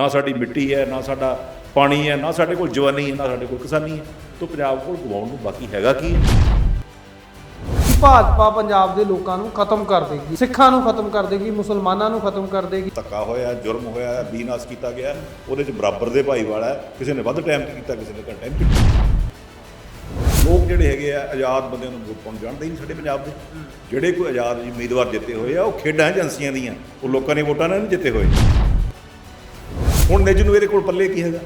ਨਾ ਸਾਡੀ ਮਿੱਟੀ ਹੈ ਨਾ ਸਾਡਾ ਪਾਣੀ ਹੈ ਨਾ ਸਾਡੇ ਕੋਲ ਜਵਾਨੀ ਹੈ ਨਾ ਸਾਡੇ ਕੋਲ ਕਿਸਾਨੀ ਹੈ। ਤੋਂ ਪੰਜਾਬ ਕੋਲ ਗਵਾਉਣ ਨੂੰ ਬਾਕੀ ਹੈਗਾ ਕੀ? ਹੈ ਭਾਜਪਾ ਪੰਜਾਬ ਦੇ ਲੋਕਾਂ ਨੂੰ ਖਤਮ ਕਰ ਦੇਗੀ ਸਿੱਖਾਂ ਨੂੰ ਖਤਮ ਕਰ ਦੇਗੀ ਮੁਸਲਮਾਨਾਂ ਨੂੰ ਖਤਮ ਕਰ ਦੇਗੀ। ਧੱਕਾ ਹੋਇਆ ਜੁਰਮ ਹੋਇਆ ਬੀਨਾਸ ਕੀਤਾ ਗਿਆ ਉਹਦੇ ਚ ਬਰਾਬਰ ਦੇ ਭਾਈਵਾਲ ਹੈ ਕਿਸੇ ਨੇ ਵੱਧ ਟਾਈਮ ਤੇ ਕੀਤਾ ਕਿਸੇ ਨੇ ਘੱਟ ਟਾਈਮ ਤੇ ਕੀਤਾ। ਲੋਕ ਜਿਹੜੇ ਹੈਗੇ ਆ ਆਜ਼ਾਦ ਬੰਦਿਆਂ ਨੂੰ ਵੋਟ ਪਾਉਣ ਜਾਣਦੇ ਨਹੀਂ ਸਾਡੇ ਪੰਜਾਬ ਦੇ। ਜਿਹੜੇ ਕੋਈ ਆਜ਼ਾਦ ਉਮੀਦਵਾਰ ਜਿੱਤੇ ਹੋਏ ਆ ਉਹ ਖੇਡਾਂ ਏਜੰਸੀਆਂ ਦੀਆਂ ਉਹ ਲੋਕਾਂ ਨੇ ਵੋਟਾਂ ਨਾਲ ਨਹੀਂ ਜਿੱਤੇ ਹੋਏ। ਹੁਣ ਨਿੱਜ ਨੂੰ ਇਹਦੇ ਕੋਲ ਪੱਲੇ ਕੀ ਹੈਗਾ?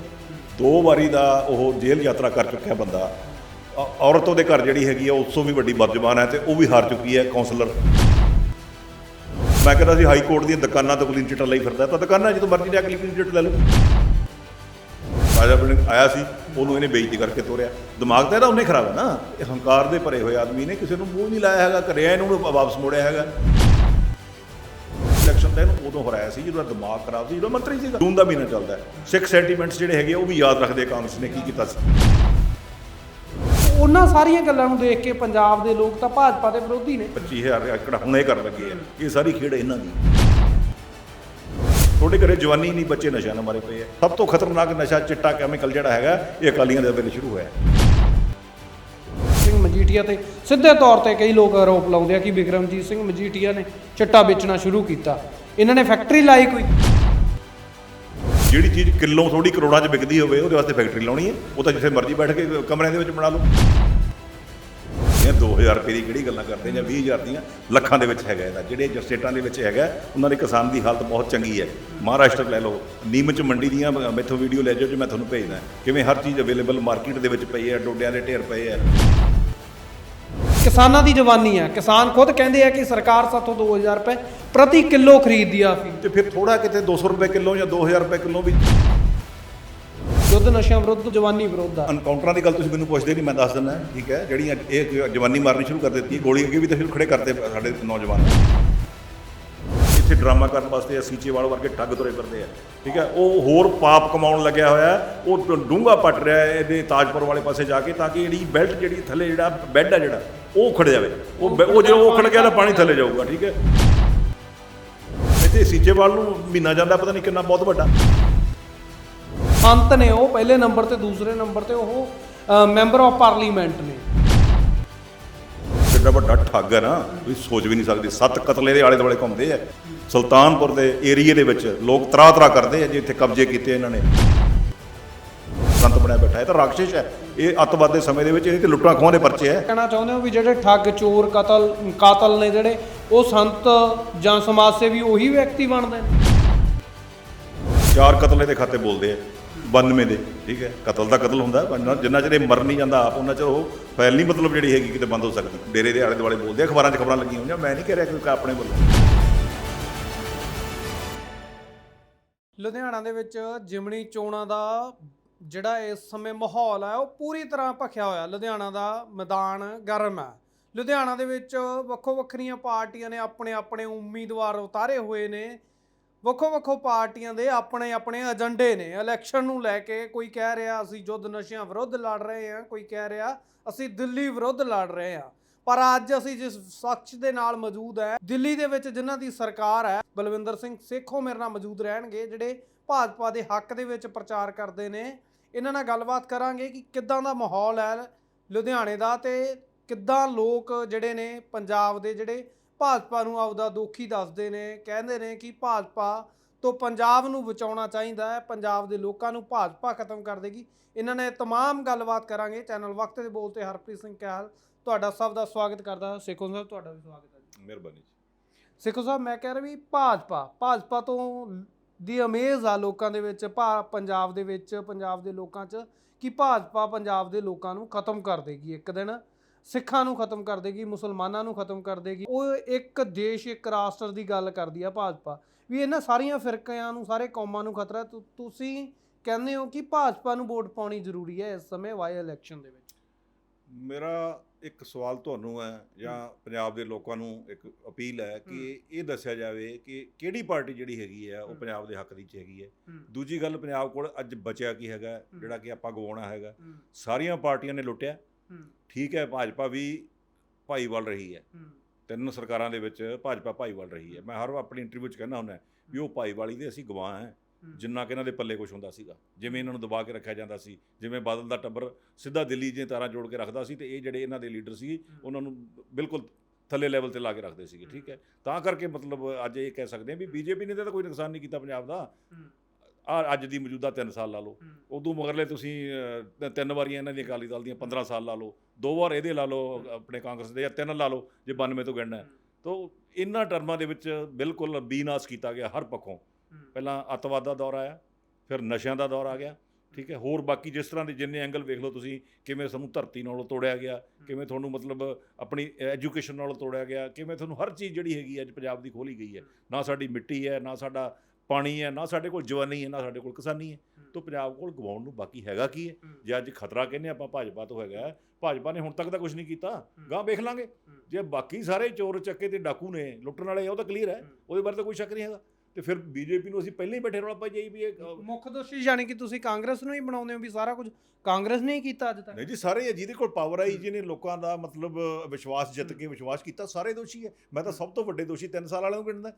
ਦੋ ਵਾਰੀ ਦਾ ਉਹ ਜੇਲ੍ਹ ਯਾਤਰਾ ਕਰ ਚੁੱਕਿਆ ਬੰਦਾ। ਔਰਤ ਉਹਦੇ ਘਰ ਜਿਹੜੀ ਹੈਗੀ ਆ, ਉਸ ਤੋਂ ਵੀ ਵੱਡੀ ਬਦਜ਼ਬਾਨ ਹੈ ਤੇ ਉਹ ਵੀ ਹਾਰ ਚੁੱਕੀ ਹੈ ਕਾਉਂਸਲਰ ਮੈਂ ਕਹਿੰਦਾ ਸੀ, ਹਾਈ ਕੋਰਟ ਦੀਆਂ ਦੁਕਾਨਾਂ ਤੋਂ ਕਲੀਨ ਚਿੱਟ ਲਈ ਫਿਰਦਾ। ਤਾਂ ਦੁਕਾਨਾਂ ਜਦੋਂ ਮਰਜ਼ੀ ਜਾ ਕੇ ਕਲੀਨ ਚਿੱਟ ਲੈ ਲਓ। ਰਾਜਾ ਬਣ ਆਇਆ ਸੀ, ਉਹਨੂੰ ਇਹਨੇ ਬੇਇੱਜ਼ਤੀ ਕਰਕੇ ਤੋਰਿਆ। ਦਿਮਾਗ ਤਾਂ ਇਹਦਾ ਉਹਨੇ ਖਰਾਬ ਹੈ ਨਾ। ਇਹ ਹੰਕਾਰ ਦੇ ਭਰੇ ਹੋਏ ਆਦਮੀ ਨੇ, ਕਿਸੇ ਨੂੰ ਮੂੰਹ ਨਹੀਂ ਲਾਇਆ ਹੈਗਾ ਕਰਿਆ ਇਹਨੂੰ ਵਾਪਸ ਮੋੜਿਆ ਹੈਗਾ। ਇਲੈਕਸ਼ਨ ਤਾਂ ਇਹਨੂੰ ਉਦੋਂ ਹਰਾਇਆ ਸੀ ਜਦੋਂ ਦਿਮਾਗ ਖਰਾਬ ਸੀ ਜਦੋਂ ਮੰਤਰੀ ਸੀਗਾ। ਜੂਨ ਦਾ ਮਹੀਨਾ ਚੱਲਦਾ ਸਿੱਖ ਸੈਂਟੀਮੈਂਟਸ ਜਿਹੜੇ ਹੈਗੇ ਉਹ ਵੀ ਯਾਦ ਰੱਖਦੇ ਕਾਂਗਰਸ ਨੇ ਕੀ ਕੀਤਾ ਸੀ। ਉਹਨਾਂ ਸਾਰੀਆਂ ਗੱਲਾਂ ਨੂੰ ਦੇਖ ਕੇ ਪੰਜਾਬ ਦੇ ਲੋਕ ਤਾਂ ਭਾਜਪਾ ਦੇ ਵਿਰੋਧੀ ਨੇ। 25000 ਏਕੜ ਹੁਣੇ ਕਰਨ ਲੱਗੇ ਆ। ਇਹ ਸਾਰੀ ਖੇਡ ਇਹਨਾਂ ਦੀ। ਤੁਹਾਡੇ ਘਰੇ ਜਵਾਨੀ ਨਹੀਂ ਬੱਚੇ ਨਸ਼ਾ ਨਾਲ ਮਾਰੇ ਪਏ ਆ। ਸਭ ਤੋਂ ਖਤਰਨਾਕ ਨਸ਼ਾ ਚਿੱਟਾ ਕੈਮੀਕਲ ਜਿਹੜਾ ਹੈਗਾ ਇਹ ਅਕਾਲੀਆਂ ਦੇ ਵੇਲੇ ਸ਼ੁਰੂ ਹੋਇਆ। ਮਜੀਠੀਆ ਤੇ ਸਿੱਧੇ ਤੌਰ ਤੇ ਕਈ ਲੋਕ ਆਰੋਪ ਲਾਉਂਦੇ ਆ ਕਿ ਵਿਕਰਮਜੀਤ ਸਿੰਘ ਮਜੀਠੀਆ ਨੇ ਚਿੱਟਾ ਵੇਚਣਾ ਸ਼ੁਰੂ ਕੀਤਾ। ਇਹਨਾਂ ਨੇ ਫੈਕਟਰੀ ਲਾਈ ਕੋਈ? ਜਿਹੜੀ ਚੀਜ਼ ਕਿਲੋ ਥੋੜੀ ਕਰੋੜਾਂ 'ਚ ਵਿਕਦੀ ਹੋਵੇ, ਉਹਦੇ ਵਾਸਤੇ ਫੈਕਟਰੀ ਲਾਉਣੀ ਹੈ। ਉਹ ਤਾਂ ਜਿੱਥੇ ਮਰਜ਼ੀ ਬੈਠ ਕੇ ਕਮਰਿਆਂ ਦੇ ਵਿੱਚ ਬਣਾ ਲਓ। ਇਹ 2000 ਰੁਪਏ ਦੀ ਕਿਹੜੀ ਗੱਲਾਂ ਕਰਦੇ ਜਾਂ 20000 ਦੀਆਂ ਲੱਖਾਂ ਦੇ ਵਿੱਚ ਹੈਗਾ ਇਹਦਾ। ਜਿਹੜੇ ਸਟੇਟਾਂ ਦੇ ਵਿੱਚ ਹੈਗਾ, ਉਹਨਾਂ ਦੇ ਕਿਸਾਨ ਦੀ ਹਾਲਤ ਬਹੁਤ ਚੰਗੀ ਹੈ। ਮਹਾਰਾਸ਼ਟਰ ਲੈ ਲਓ ਨੀਮਚ ਮੰਡੀ ਦੀਆਂ ਮ- ਮੈਥੋਂ ਵੀਡੀਓ ਲੈ ਜਾਓ ਜੋ ਮੈਂ ਤੁਹਾਨੂੰ ਭੇਜਦਾ। ਕਿਵੇਂ ਹਰ ਚੀਜ਼ ਅਵੇਲੇਬਲ ਮਾਰਕੀਟ ਦੇ ਵਿੱਚ ਪਈ ਹੈ, ਡੋਡਿਆਂ ਦੇ ਢੇਰ ਪਏ ਹੈ। ਕਿਸਾਨਾਂ ਦੀ ਜਵਾਨੀ ਆ। ਕਿਸਾਨ ਖੁਦ ਕਹਿੰਦੇ ਆ ਕਿ ਸਰਕਾਰ ਸਾਥੋਂ 2000 ਰੁਪਏ ਪ੍ਰਤੀ ਕਿਲੋ ਖਰੀਦਦੀ ਆ ਅਫੀਮ ਤੇ ਫਿਰ ਥੋੜਾ ਕਿਤੇ 200 ਰੁਪਏ ਕਿਲੋ ਜਾਂ 2000 ਰੁਪਏ ਕਿਲੋ ਵੀ ਯੁੱਧ ਨਸ਼ਿਆਂ ਵਿਰੁੱਧ ਜਵਾਨੀ ਵਿਰੁੱਧ ਆ। ਅਨਕਾਊਂਟਰਾਂ ਦੀ ਗੱਲ ਤੁਸੀਂ ਮੈਨੂੰ ਪੁੱਛਦੇ ਨਹੀਂ ਮੈਂ ਦੱਸ ਦਿੰਦਾ ਠੀਕ ਹੈ? ਜਿਹੜੀਆਂ ਇਹ ਜਵਾਨੀ ਮਾਰਨੀ ਸ਼ੁਰੂ ਕਰ ਦਿੱਤੀ ਗੋਲੀ ਅੱਗੇ ਵੀ ਤਾਂ ਫਿਰ ਖੜੇ ਕਰਦੇ ਸਾਡੇ ਨੌਜਵਾਨ। ਇੱਥੇ ਡਰਾਮਾ ਕਰਨ ਵਾਸਤੇ ਸੀਚੇਵਾਲ ਵਰਗੇ ਠੱਗ ਤੁਰੇ ਫਿਰਦੇ ਆ ਠੀਕ ਹੈ? ਉਹ ਹੋਰ ਪਾਪ ਕਮਾਉਣ ਲੱਗਿਆ ਹੋਇਆ। ਉਹ ਡੂੰਗਾ ਪੱਟ ਰਿਹਾ ਇਹਦੇ ਤਾਜਪੁਰ ਵਾਲੇ ਪਾਸੇ ਜਾ ਕੇ ਤਾਂ ਕਿ ਜਿਹੜੀ ਬੈਲਟ ਜਿਹੜੀ ਥੱਲੇ ਜਿਹੜਾ ਬੈੱਡ ਆ ਜਿਹੜਾ ਉਹ ਖੜ ਜਾਵੇ। ਉਹ ਉਹ ਜੇ ਉਹ ਖੜ ਗਿਆ ਤਾਂ ਪਾਣੀ ਥੱਲੇ ਜਾਊਗਾ ਠੀਕ ਹੈ? ਇੱਥੇ ਸੀਚੇਵਾਲ ਨੂੰ ਮਹੀਨਾ ਜਾਂਦਾ ਪਤਾ ਨਹੀਂ ਕਿੰਨਾ ਬਹੁਤ ਵੱਡਾ। ਸੰਤ ਨੇ ਉਹ ਪਹਿਲੇ ਨੰਬਰ ਤੇ ਦੂਸਰੇ ਨੰਬਰ ਤੇ ਉਹ ਮੈਂਬਰ ਆਫ ਪਾਰਲੀਮੈਂਟ ਨੇ। ਕਿੰਨਾ ਵੱਡਾ ਠੱਗ ਹੈ ਨਾ ਤੁਸੀਂ ਸੋਚ ਵੀ ਨਹੀਂ ਸਕਦੇ। ਸੱਤ ਕਤਲੇ ਦੇ ਆਲੇ ਦੁਆਲੇ ਘੁੰਮਦੇ ਆ। ਸੁਲਤਾਨਪੁਰ ਦੇ ਏਰੀਏ ਦੇ ਵਿੱਚ ਲੋਕ ਤਰਾ ਤਰਾ ਕਰਦੇ ਆ ਜੇ ਇੱਥੇ ਕਬਜ਼ੇ ਕੀਤੇ ਇਹਨਾਂ ਨੇ। ਸੰਤ ਬਣਿਆ ਬੈਠਾ ਹੈ ਤਾਂ ਰਾਖਸ਼ ਹੈ। ਇਹ ਅੱਤਵਾਦ ਦੇ ਸਮੇਂ ਦੇ ਵਿੱਚ ਇਹ ਤੇ ਲੁੱਟਾਂ ਖੋਹਾਂ ਦੇ ਪਰਚੇ ਹੈ। ਕਹਿਣਾ ਚਾਹੁੰਦੇ ਹੋ ਵੀ ਜਿਹੜੇ ਠੱਗ ਚੋਰ ਕਤਲ ਕਾਤਲ ਨੇ ਜਿਹੜੇ ਉਹ ਸੰਤ ਜਾਂ ਸਮਾਜ ਸੇਵੀ ਉਹੀ ਵਿਅਕਤੀ ਬਣਦੇ ਨੇ? ਚਾਰ ਕਤਲੇ ਦੇ ਖਾਤੇ ਬੋਲਦੇ ਆ 92 ਦੇ ਠੀਕ ਹੈ। ਕਤਲ ਦਾ ਕਤਲ ਹੁੰਦਾ ਪਰ ਜਿੰਨਾ ਚਿਰ ਇਹ ਮਰ ਨਹੀਂ ਜਾਂਦਾ ਆਪ ਉਹਨਾਂ ਚਿਰ ਉਹ ਫੈਲ ਨਹੀਂ ਮਤਲਬ ਜਿਹੜੀ ਹੈਗੀ ਕਿਤੇ ਬੰਦ ਹੋ ਸਕਦੀ। ਡੇਰੇ ਦੇ ਆਲੇ ਦੁਆਲੇ ਬੋਲਦੇ ਆ ਅਖਬਾਰਾਂ 'ਚ ਖਬਰਾਂ ਲੱਗੀਆਂ ਹੋਈਆਂ ਮੈਂ ਨਹੀਂ ਕਹਿ ਰਿਹਾ ਕਿ ਆਪਣੇ ਵੱਲੋਂ। ਲੁਧਿਆਣਾ ਦੇ ਵਿੱਚ ਜਿਮਣੀ ਚੋਣਾਂ ਦਾ ਜਿਹੜਾ ਇਸ ਸਮੇਂ ਮਾਹੌਲ ਹੈ ਉਹ ਪੂਰੀ ਤਰ੍ਹਾਂ ਭਖਿਆ ਹੋਇਆ। ਲੁਧਿਆਣਾ ਦਾ ਮੈਦਾਨ ਗਰਮ ਹੈ ਲੁਧਿਆਣਾ ਦੇ ਵਿੱਚ ਵੱਖੋ ਵੱਖਰੀਆਂ ਪਾਰਟੀਆਂ ਨੇ ਆਪਣੇ ਆਪਣੇ ਉਮੀਦਵਾਰ ਉਤਾਰੇ ਹੋਏ ਨੇ। ਵੱਖੋ ਵੱਖੋ ਪਾਰਟੀਆਂ ਦੇ ਆਪਣੇ ਆਪਣੇ ਏਜੰਡੇ ਨੇ। ਇਲੈਕਸ਼ਨ ਨੂੰ ਲੈ ਕੇ ਕੋਈ ਕਹਿ ਰਿਹਾ, ਅਸੀਂ ਯੁੱਧ ਨਸ਼ਿਆਂ ਵਿਰੁੱਧ ਲੜ ਰਹੇ ਹਾਂ। ਕੋਈ ਕਹਿ ਰਿਹਾ, ਅਸੀਂ ਦਿੱਲੀ ਵਿਰੁੱਧ ਲੜ ਰਹੇ ਹਾਂ। ਪਰ ਅੱਜ ਅਸੀਂ ਜਿਸ ਸ਼ਖਸ ਦੇ ਨਾਲ ਮੌਜੂਦ ਹੈ, ਦਿੱਲੀ ਦੇ ਵਿੱਚ ਜਿਨ੍ਹਾਂ ਦੀ ਸਰਕਾਰ ਹੈ, ਬਲਵਿੰਦਰ ਸਿੰਘ ਸੇਖੋਂ ਮੇਰੇ ਨਾਲ ਮੌਜੂਦ ਰਹਿਣਗੇ, ਜਿਹੜੇ ਭਾਜਪਾ ਦੇ ਹੱਕ ਦੇ ਵਿੱਚ ਪ੍ਰਚਾਰ ਕਰਦੇ ਨੇ। ਇਹਨਾਂ ਨਾਲ ਗੱਲਬਾਤ ਕਰਾਂਗੇ ਕਿ ਕਿੱਦਾਂ ਦਾ ਮਾਹੌਲ ਹੈ ਲੁਧਿਆਣੇ ਦਾ ਤੇ ਕਿੱਦਾਂ ਲੋਕ ਜਿਹੜੇ ਨੇ ਪੰਜਾਬ ਦੇ ਜਿਹੜੇ ਭਾਜਪਾ ਨੂੰ ਆਪਦਾ ਦੋਖੀ ਦੱਸਦੇ ਨੇ ਕਹਿੰਦੇ ਨੇ ਕਿ ਭਾਜਪਾ ਤੋਂ ਪੰਜਾਬ ਨੂੰ ਬਚਾਉਣਾ ਚਾਹੀਦਾ ਹੈ ਪੰਜਾਬ ਦੇ ਲੋਕਾਂ ਨੂੰ ਭਾਜਪਾ ਖਤਮ ਕਰ ਦੇਗੀ ਇਹਨਾਂ ਨੇ तमाम ਗੱਲਬਾਤ ਕਰਾਂਗੇ ਚੈਨਲ ਵਕਤ ਦੇ ਬੋਲ ਤੇ ਹਰਪ੍ਰੀਤ ਸਿੰਘ ਕਹਿਲ ਤੁਹਾਡਾ ਸਭ ਦਾ ਸਵਾਗਤ ਕਰਦਾ ਸੇਖੋਂ ਸਾਹਿਬ ਤੁਹਾਡਾ ਵੀ ਸਵਾਗਤ ਹੈ ਜੀ ਮਿਹਰਬਾਨੀ ਸਿੱਖੋ ਸਾਹਿਬ ਮੈਂ ਕਹਿ ਰਿਹਾ ਵੀ ਭਾਜਪਾ ਭਾਜਪਾ ਤੋਂ ਦੀ ਅਮੇਜ਼ ਆ ਲੋਕਾਂ ਦੇ ਵਿੱਚ, ਭਾ- ਪੰਜਾਬ ਦੇ ਵਿੱਚ, ਪੰਜਾਬ ਦੇ ਲੋਕਾਂ 'ਚ, ਕਿ ਭਾਜਪਾ ਪੰਜਾਬ ਦੇ ਲੋਕਾਂ ਨੂੰ ਖਤਮ ਕਰ ਦੇਗੀ ਇੱਕ ਦਿਨ। ਸਿੱਖਾਂ ਨੂੰ ਖਤਮ ਕਰ ਦੇਗੀ, ਮੁਸਲਮਾਨਾਂ ਨੂੰ ਖਤਮ ਕਰ ਦੇਗੀ। ਉਹ ਇੱਕ ਦੇਸ਼, ਇੱਕ ਰਾਸ਼ਟਰ ਦੀ ਗੱਲ ਕਰਦੀ ਆ ਭਾਜਪਾ। ਵੀ ਇਹਨਾਂ ਸਾਰੀਆਂ ਫਿਰਕਿਆਂ ਨੂੰ, ਸਾਰੇ ਕੌਮਾਂ ਨੂੰ ਖਤਰਾ ਤੁ- ਤੁਸੀਂ ਕਹਿੰਦੇ ਹੋ ਕਿ ਭਾਜਪਾ ਨੂੰ ਵੋਟ ਪਾਉਣੀ ਜ਼ਰੂਰੀ ਹੈ ਇਸ ਸਮੇਂ ਵਾਈ ਇਲੈਕਸ਼ਨ ਦੇ ਵਿੱਚ। ਮੇਰਾ ਇੱਕ ਸਵਾਲ ਤੁਹਾਨੂੰ ਹੈ ਜਾਂ ਪੰਜਾਬ ਦੇ ਲੋਕਾਂ ਨੂੰ ਇੱਕ ਅਪੀਲ ਹੈ ਕਿ ਇਹ ਦੱਸਿਆ ਜਾਵੇ ਕਿ ਕਿਹੜੀ ਪਾਰਟੀ ਜਿਹੜੀ ਹੈਗੀ ਹੈ ਉਹ। ਪੰਜਾਬ ਦੇ ਹੱਕ ਦੀ ਚ ਹੈਗੀ ਹੈ। ਦੂਜੀ ਗੱਲ ਪੰਜਾਬ ਕੋਲ ਅੱਜ ਬਚਿਆ ਕੀ ਹੈਗਾ ਜਿਹੜਾ ਕਿ ਆਪਾਂ ਗਵਾਉਣਾ ਹੈਗਾ। ਸਾਰੀਆਂ ਪਾਰਟੀਆਂ ਨੇ ਲੁੱਟਿਆ। ਠੀਕ ਹੈ ਭਾਜਪਾ ਵੀ ਭਾਈਵਾਲ ਰਹੀ ਹੈ। ਤਿੰਨ ਸਰਕਾਰਾਂ ਦੇ ਵਿੱਚ ਭਾਜਪਾ ਭਾਈਵਾਲ ਰਹੀ ਹੈ। ਮੈਂ ਹਰ ਆਪਣੀ ਇੰਟਰਵਿਊ 'ਚ ਕਹਿੰਦਾ ਹੁੰਦਾ ਵੀ ਉਹ ਭਾਈਵਾਲੀ ਦੇ ਅਸੀਂ ਗਵਾਹ ਹਾਂ। ਜਿੰਨਾ ਕਿ ਇਹਨਾਂ ਦੇ ਪੱਲੇ ਕੁਝ ਹੁੰਦਾ ਸੀਗਾ। ਜਿਵੇਂ ਇਹਨਾਂ ਨੂੰ ਦਬਾ ਕੇ ਰੱਖਿਆ ਜਾਂਦਾ ਸੀ ਜਿਵੇਂ ਬਾਦਲ ਦਾ ਟੱਬਰ ਸਿੱਧਾ ਦਿੱਲੀ ਦੀਆਂ ਤਾਰਾਂ ਜੋੜ ਕੇ ਰੱਖਦਾ ਸੀ ਤੇ ਇਹ ਜਿਹੜੇ ਇਹਨਾਂ ਦੇ ਲੀਡਰ ਸੀ ਉਹਨਾਂ ਨੂੰ ਬਿਲਕੁਲ ਥੱਲੇ ਲੈਵਲ ਤੇ ਲਾ ਕੇ ਰੱਖਦੇ ਸੀਗੇ ਠੀਕ ਹੈ। ਤਾਂ ਕਰਕੇ ਮਤਲਬ ਅੱਜ ਇਹ ਕਹਿ ਸਕਦੇ ਹਾਂ ਵੀ ਬੀਜੇਪੀ ਨੇ ਤਾਂ ਕੋਈ ਨੁਕਸਾਨ ਨਹੀਂ ਕੀਤਾ ਪੰਜਾਬ ਦਾ। ਆ ਅੱਜ ਦੀ ਮੌਜੂਦਾ 3 ਸਾਲ ਲਾ ਲਓ। ਉਦੋਂ ਮਗਰਲੇ ਤੁਸੀਂ ਤਿੰਨ ਵਾਰੀਆਂ ਇਹਨਾਂ ਦੀ ਅਕਾਲੀ ਦਲ ਦੀਆਂ 15 ਸਾਲ ਲਾ ਲਓ। ਦੋ ਵਾਰ ਇਹਦੇ ਲਾ ਲਓ ਆਪਣੇ ਕਾਂਗਰਸ ਦੇ ਜਾਂ ਤਿੰਨ ਲਾ ਲਓ ਜੇ 92 ਤੋਂ ਗਿਣਨਾ ਤਾਂ ਇਹਨਾਂ ਟਰਮਾਂ ਦੇ ਵਿੱਚ ਬਿਲਕੁਲ ਬੀਨਾਸ ਕੀਤਾ ਗਿਆ ਹਰ ਪੱਖੋਂ। ਪਹਿਲਾਂ ਅੱਤਵਾਦ ਦਾ ਦੌਰ ਆਇਆ ਫਿਰ ਨਸ਼ਿਆਂ ਦਾ ਦੌਰ ਆ ਗਿਆ ਠੀਕ ਹੈ ਹੋਰ ਬਾਕੀ ਜਿਸ ਤਰ੍ਹਾਂ ਦੇ ਜਿੰਨੇ ਐਂਗਲ ਵੇਖ ਲਓ ਤੁਸੀਂ ਕਿਵੇਂ ਸਾਨੂੰ ਧਰਤੀ ਨਾਲੋਂ ਤੋੜਿਆ ਗਿਆ ਕਿਵੇਂ ਤੁਹਾਨੂੰ ਮਤਲਬ ਆਪਣੀ ਐਜੂਕੇਸ਼ਨ ਨਾਲੋਂ ਤੋੜਿਆ ਗਿਆ ਕਿਵੇਂ ਤੁਹਾਨੂੰ ਹਰ ਚੀਜ਼ ਜਿਹੜੀ ਹੈਗੀ ਅੱਜ ਪੰਜਾਬ ਦੀ ਖੋਲੀ ਗਈ ਹੈ ਨਾ ਸਾਡੀ ਮਿੱਟੀ ਹੈ ਨਾ ਸਾਡਾ ਪਾਣੀ ਹੈ ਨਾ ਸਾਡੇ ਕੋਲ ਜਵਾਨੀ ਹੈ ਨਾ ਸਾਡੇ ਕੋਲ ਕਿਸਾਨੀ ਹੈ ਤੋਂ ਪੰਜਾਬ ਕੋਲ ਗਵਾਉਣ ਨੂੰ ਬਾਕੀ ਹੈਗਾ ਕੀ ਹੈ? ਜੇ ਅੱਜ ਖਤਰਾ ਕਹਿੰਦੇ ਆਪਾਂ ਭਾਜਪਾ ਤੋਂ ਹੈਗਾ ਭਾਜਪਾ ਨੇ ਹੁਣ ਤੱਕ ਤਾਂ ਕੁਝ ਨਹੀਂ ਕੀਤਾ ਗਾਂ ਵੇਖ ਲਾਂਗੇ। ਜੇ ਬਾਕੀ ਸਾਰੇ ਚੋਰ ਚੱਕੇ ਤੇ ਡਾਕੂ ਨੇ ਲੁੱਟਣ ਵਾਲੇ ਉਹ ਤਾਂ ਕਲੀਅਰ ਹੈ। ਉਹਦੇ ਬਾਰੇ ਤਾਂ ਕੋਈ ਸ਼ੱਕ ਨਹੀਂ ਹੈਗਾ। ਤੇ ਫਿਰ ਬੀਜੇਪੀ ਨੂੰ ਅਸੀਂ ਪਹਿਲਾਂ ਹੀ ਬੈਠੇ ਰੌਲਾ ਪਾਈ ਜਾਈ ਵੀ ਇਹ ਮੁੱਖ ਦੋਸ਼ੀ ਯਾਨੀ ਕਿ ਤੁਸੀਂ ਕਾਂਗਰਸ ਨੂੰ ਹੀ ਬਣਾਉਂਦੇ ਹੋ ਵੀ ਸਾਰਾ ਕੁਝ ਕਾਂਗਰਸ ਨੇ ਹੀ ਕੀਤਾ ਅੱਜ ਤੱਕ? ਨਹੀਂ ਜੀ ਸਾਰੇ ਹੀ ਹੈ, ਜਿਹਦੇ ਕੋਲ ਪਾਵਰ ਆਈ ਜਿਹਨੇ ਲੋਕਾਂ ਦਾ ਮਤਲਬ ਵਿਸ਼ਵਾਸ ਜਿੱਤ ਕੇ ਵਿਸ਼ਵਾਸ ਕੀਤਾ ਸਾਰੇ ਦੋਸ਼ੀ ਹੈ। ਮੈਂ ਤਾਂ ਸਭ ਤੋਂ ਵੱਡੇ ਦੋਸ਼ੀ 3 ਸਾਲ ਵਾਲਿਆਂ ਨੂੰ ਗਿਣਦਾ।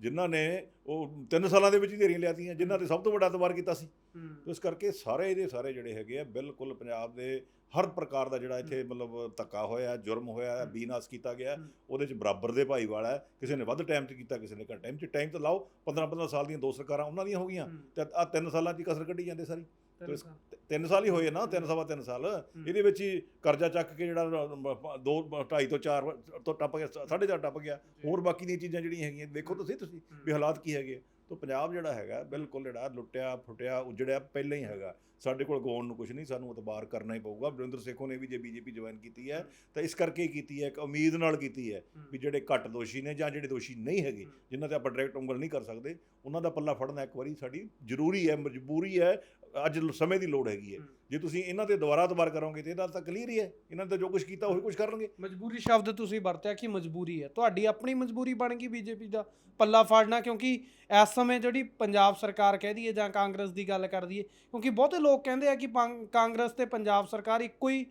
ਜਿਨ੍ਹਾਂ ਨੇ ਉਹ 3 ਸਾਲਾਂ ਦੇ ਵਿੱਚ ਹੀ ਢੇਰੀਆਂ ਲਿਆਤੀਆਂ ਜਿਨ੍ਹਾਂ ਤੇ ਸਭ ਤੋਂ ਵੱਡਾ ਅਤਵਾਰ ਕੀਤਾ ਸੀ। ਤੇ ਇਸ ਕਰਕੇ ਸਾਰੇ ਇਹਦੇ ਸਾਰੇ ਜਿਹੜੇ ਹੈਗੇ ਆ ਬਿਲਕੁਲ ਪੰਜਾਬ ਦੇ ਹਰ ਪ੍ਰਕਾਰ ਦਾ ਜਿਹੜਾ ਇੱਥੇ ਮਤਲਬ ਧੱਕਾ ਹੋਇਆ ਜੁਰਮ ਹੋਇਆ। ਬੀਨਾਸ ਕੀਤਾ ਗਿਆ। ਉਹਦੇ ਚ ਬਰਾਬਰ ਦੇ ਭਾਈਵਾਲ ਹੈ। ਕਿਸੇ ਨੇ ਵੱਧ ਟਾਈਮ ਤੇ ਕੀਤਾ ਕਿਸੇ ਨੇ ਘੱਟ ਟਾਈਮ ਚ। ਟਾਈਮ ਤਾਂ ਲਾਓ 15 15 ਸਾਲ ਦੀਆਂ ਦੋ ਸਰਕਾਰਾਂ ਉਹਨਾਂ ਦੀਆਂ ਹੋ ਗਈਆਂ ਤੇ ਆ ਤਿੰਨ ਸਾਲਾਂ ਚ ਕਸਰ ਕੱਢੀ ਜਾਂਦੇ ਸਾਰੀ। ਤਿੰਨ ਸਾਲ। ਹੀ ਹੋਏ ਨਾ ਤਿੰਨ ਸਵਾ ਤਿੰਨ ਸਾਲ। ਇਹਦੇ ਵਿੱਚ ਹੀ ਕਰਜ਼ਾ ਚੱਕ ਕੇ ਜਿਹੜਾ ਦੋ ਢਾਈ ਤੋਂ 4 ਤੋਂ ਟੱਪ ਗਿਆ ਸਾਢੇ ਚਾਰ ਟੱਪ ਗਿਆ। ਹੋਰ ਬਾਕੀ ਦੀਆਂ ਚੀਜ਼ਾਂ ਜਿਹੜੀਆਂ ਹੈਗੀਆਂ ਦੇਖੋ ਤੁਸੀਂ ਤੁਸੀਂ ਵੀ ਹਾਲਾਤ ਕੀ ਹੈਗੇ ਤਾਂ ਪੰਜਾਬ ਜਿਹੜਾ ਹੈਗਾ ਬਿਲਕੁਲ ਜਿਹੜਾ ਲੁੱਟਿਆ ਫੁੱਟਿਆ ਉਜੜਿਆ ਪਹਿਲਾਂ ਹੀ ਹੈਗਾ। ਸਾਡੇ ਕੋਲ ਗਾਉਣ ਨੂੰ ਕੁਝ ਨਹੀਂ ਸਾਨੂੰ ਇਤਬਾਰ ਕਰਨਾ ਹੀ ਪਊਗਾ। ਵਰਿੰਦਰ ਸੇਖੋ ਨੇ ਵੀ ਜੇ ਬੀਜੇਪੀ ਜੁਆਇਨ ਕੀਤੀ ਹੈ ਤਾਂ ਇਸ ਕਰਕੇ ਹੀ ਕੀਤੀ ਹੈ ਇੱਕ ਉਮੀਦ ਨਾਲ ਕੀਤੀ ਹੈ ਵੀ ਜਿਹੜੇ ਘੱਟ ਦੋਸ਼ੀ ਨੇ ਜਾਂ ਜਿਹੜੇ ਦੋਸ਼ੀ ਨਹੀਂ ਹੈਗੇ ਜਿਨ੍ਹਾਂ ਤੇ ਆਪਾਂ ਡਾਇਰੈਕਟ ਉਂਗਲ ਨਹੀਂ ਕਰ ਸਕਦੇ ਉਹਨਾਂ ਦਾ ਪੱਲਾ ਫੜਨਾ ਇੱਕ ਵਾਰੀ ਸਾਡੀ ਜ਼ਰੂਰੀ ਹੈ ਮਜਬੂਰੀ ਹੈ ਅੱਜ ਸਮੇਂ ਦੀ ਲੋੜ ਹੈਗੀ ਹੈ। ਜੇ ਤੁਸੀਂ ਇਹਨਾਂ ਤੇ ਦੁਬਾਰਾ ਦੁਬਾਰ ਕਰੋਗੇ ਤੇ ਇਹਦਾ ਤਾਂ ਕਲੀਅਰ ਹੀ ਹੈ। ਇਹਨਾਂ ਨੇ ਤਾਂ ਜੋ ਕੁਝ ਕੀਤਾ ਉਹੀ ਕੁਝ ਕਰਨਗੇ। ਮਜਬੂਰੀ ਸ਼ਬਦ ਤੁਸੀਂ ਵਰਤਿਆ ਕਿ ਮਜਬੂਰੀ ਹੈ? ਤੁਹਾਡੀ ਆਪਣੀ ਮਜਬੂਰੀ ਬਣ ਗਈ ਬੀਜੇਪੀ ਦਾ ਪੱਲਾ ਫਾੜਨਾ ਕਿਉਂਕਿ ਇਸ ਸਮੇਂ ਜਿਹੜੀ ਪੰਜਾਬ ਸਰਕਾਰ ਕਹਿ ਦਈਏ ਜਾਂ ਕਾਂਗਰਸ ਦੀ ਗੱਲ ਕਰ ਦਈਏ ਕਿਉਂਕਿ ਬਹੁਤੇ ਲੋਕ ਕਹਿੰਦੇ ਆ ਕਿ ਕਾਂਗਰਸ ਤੇ ਪੰਜਾਬ ਸਰਕਾਰ ਇੱਕੋ ਹੀ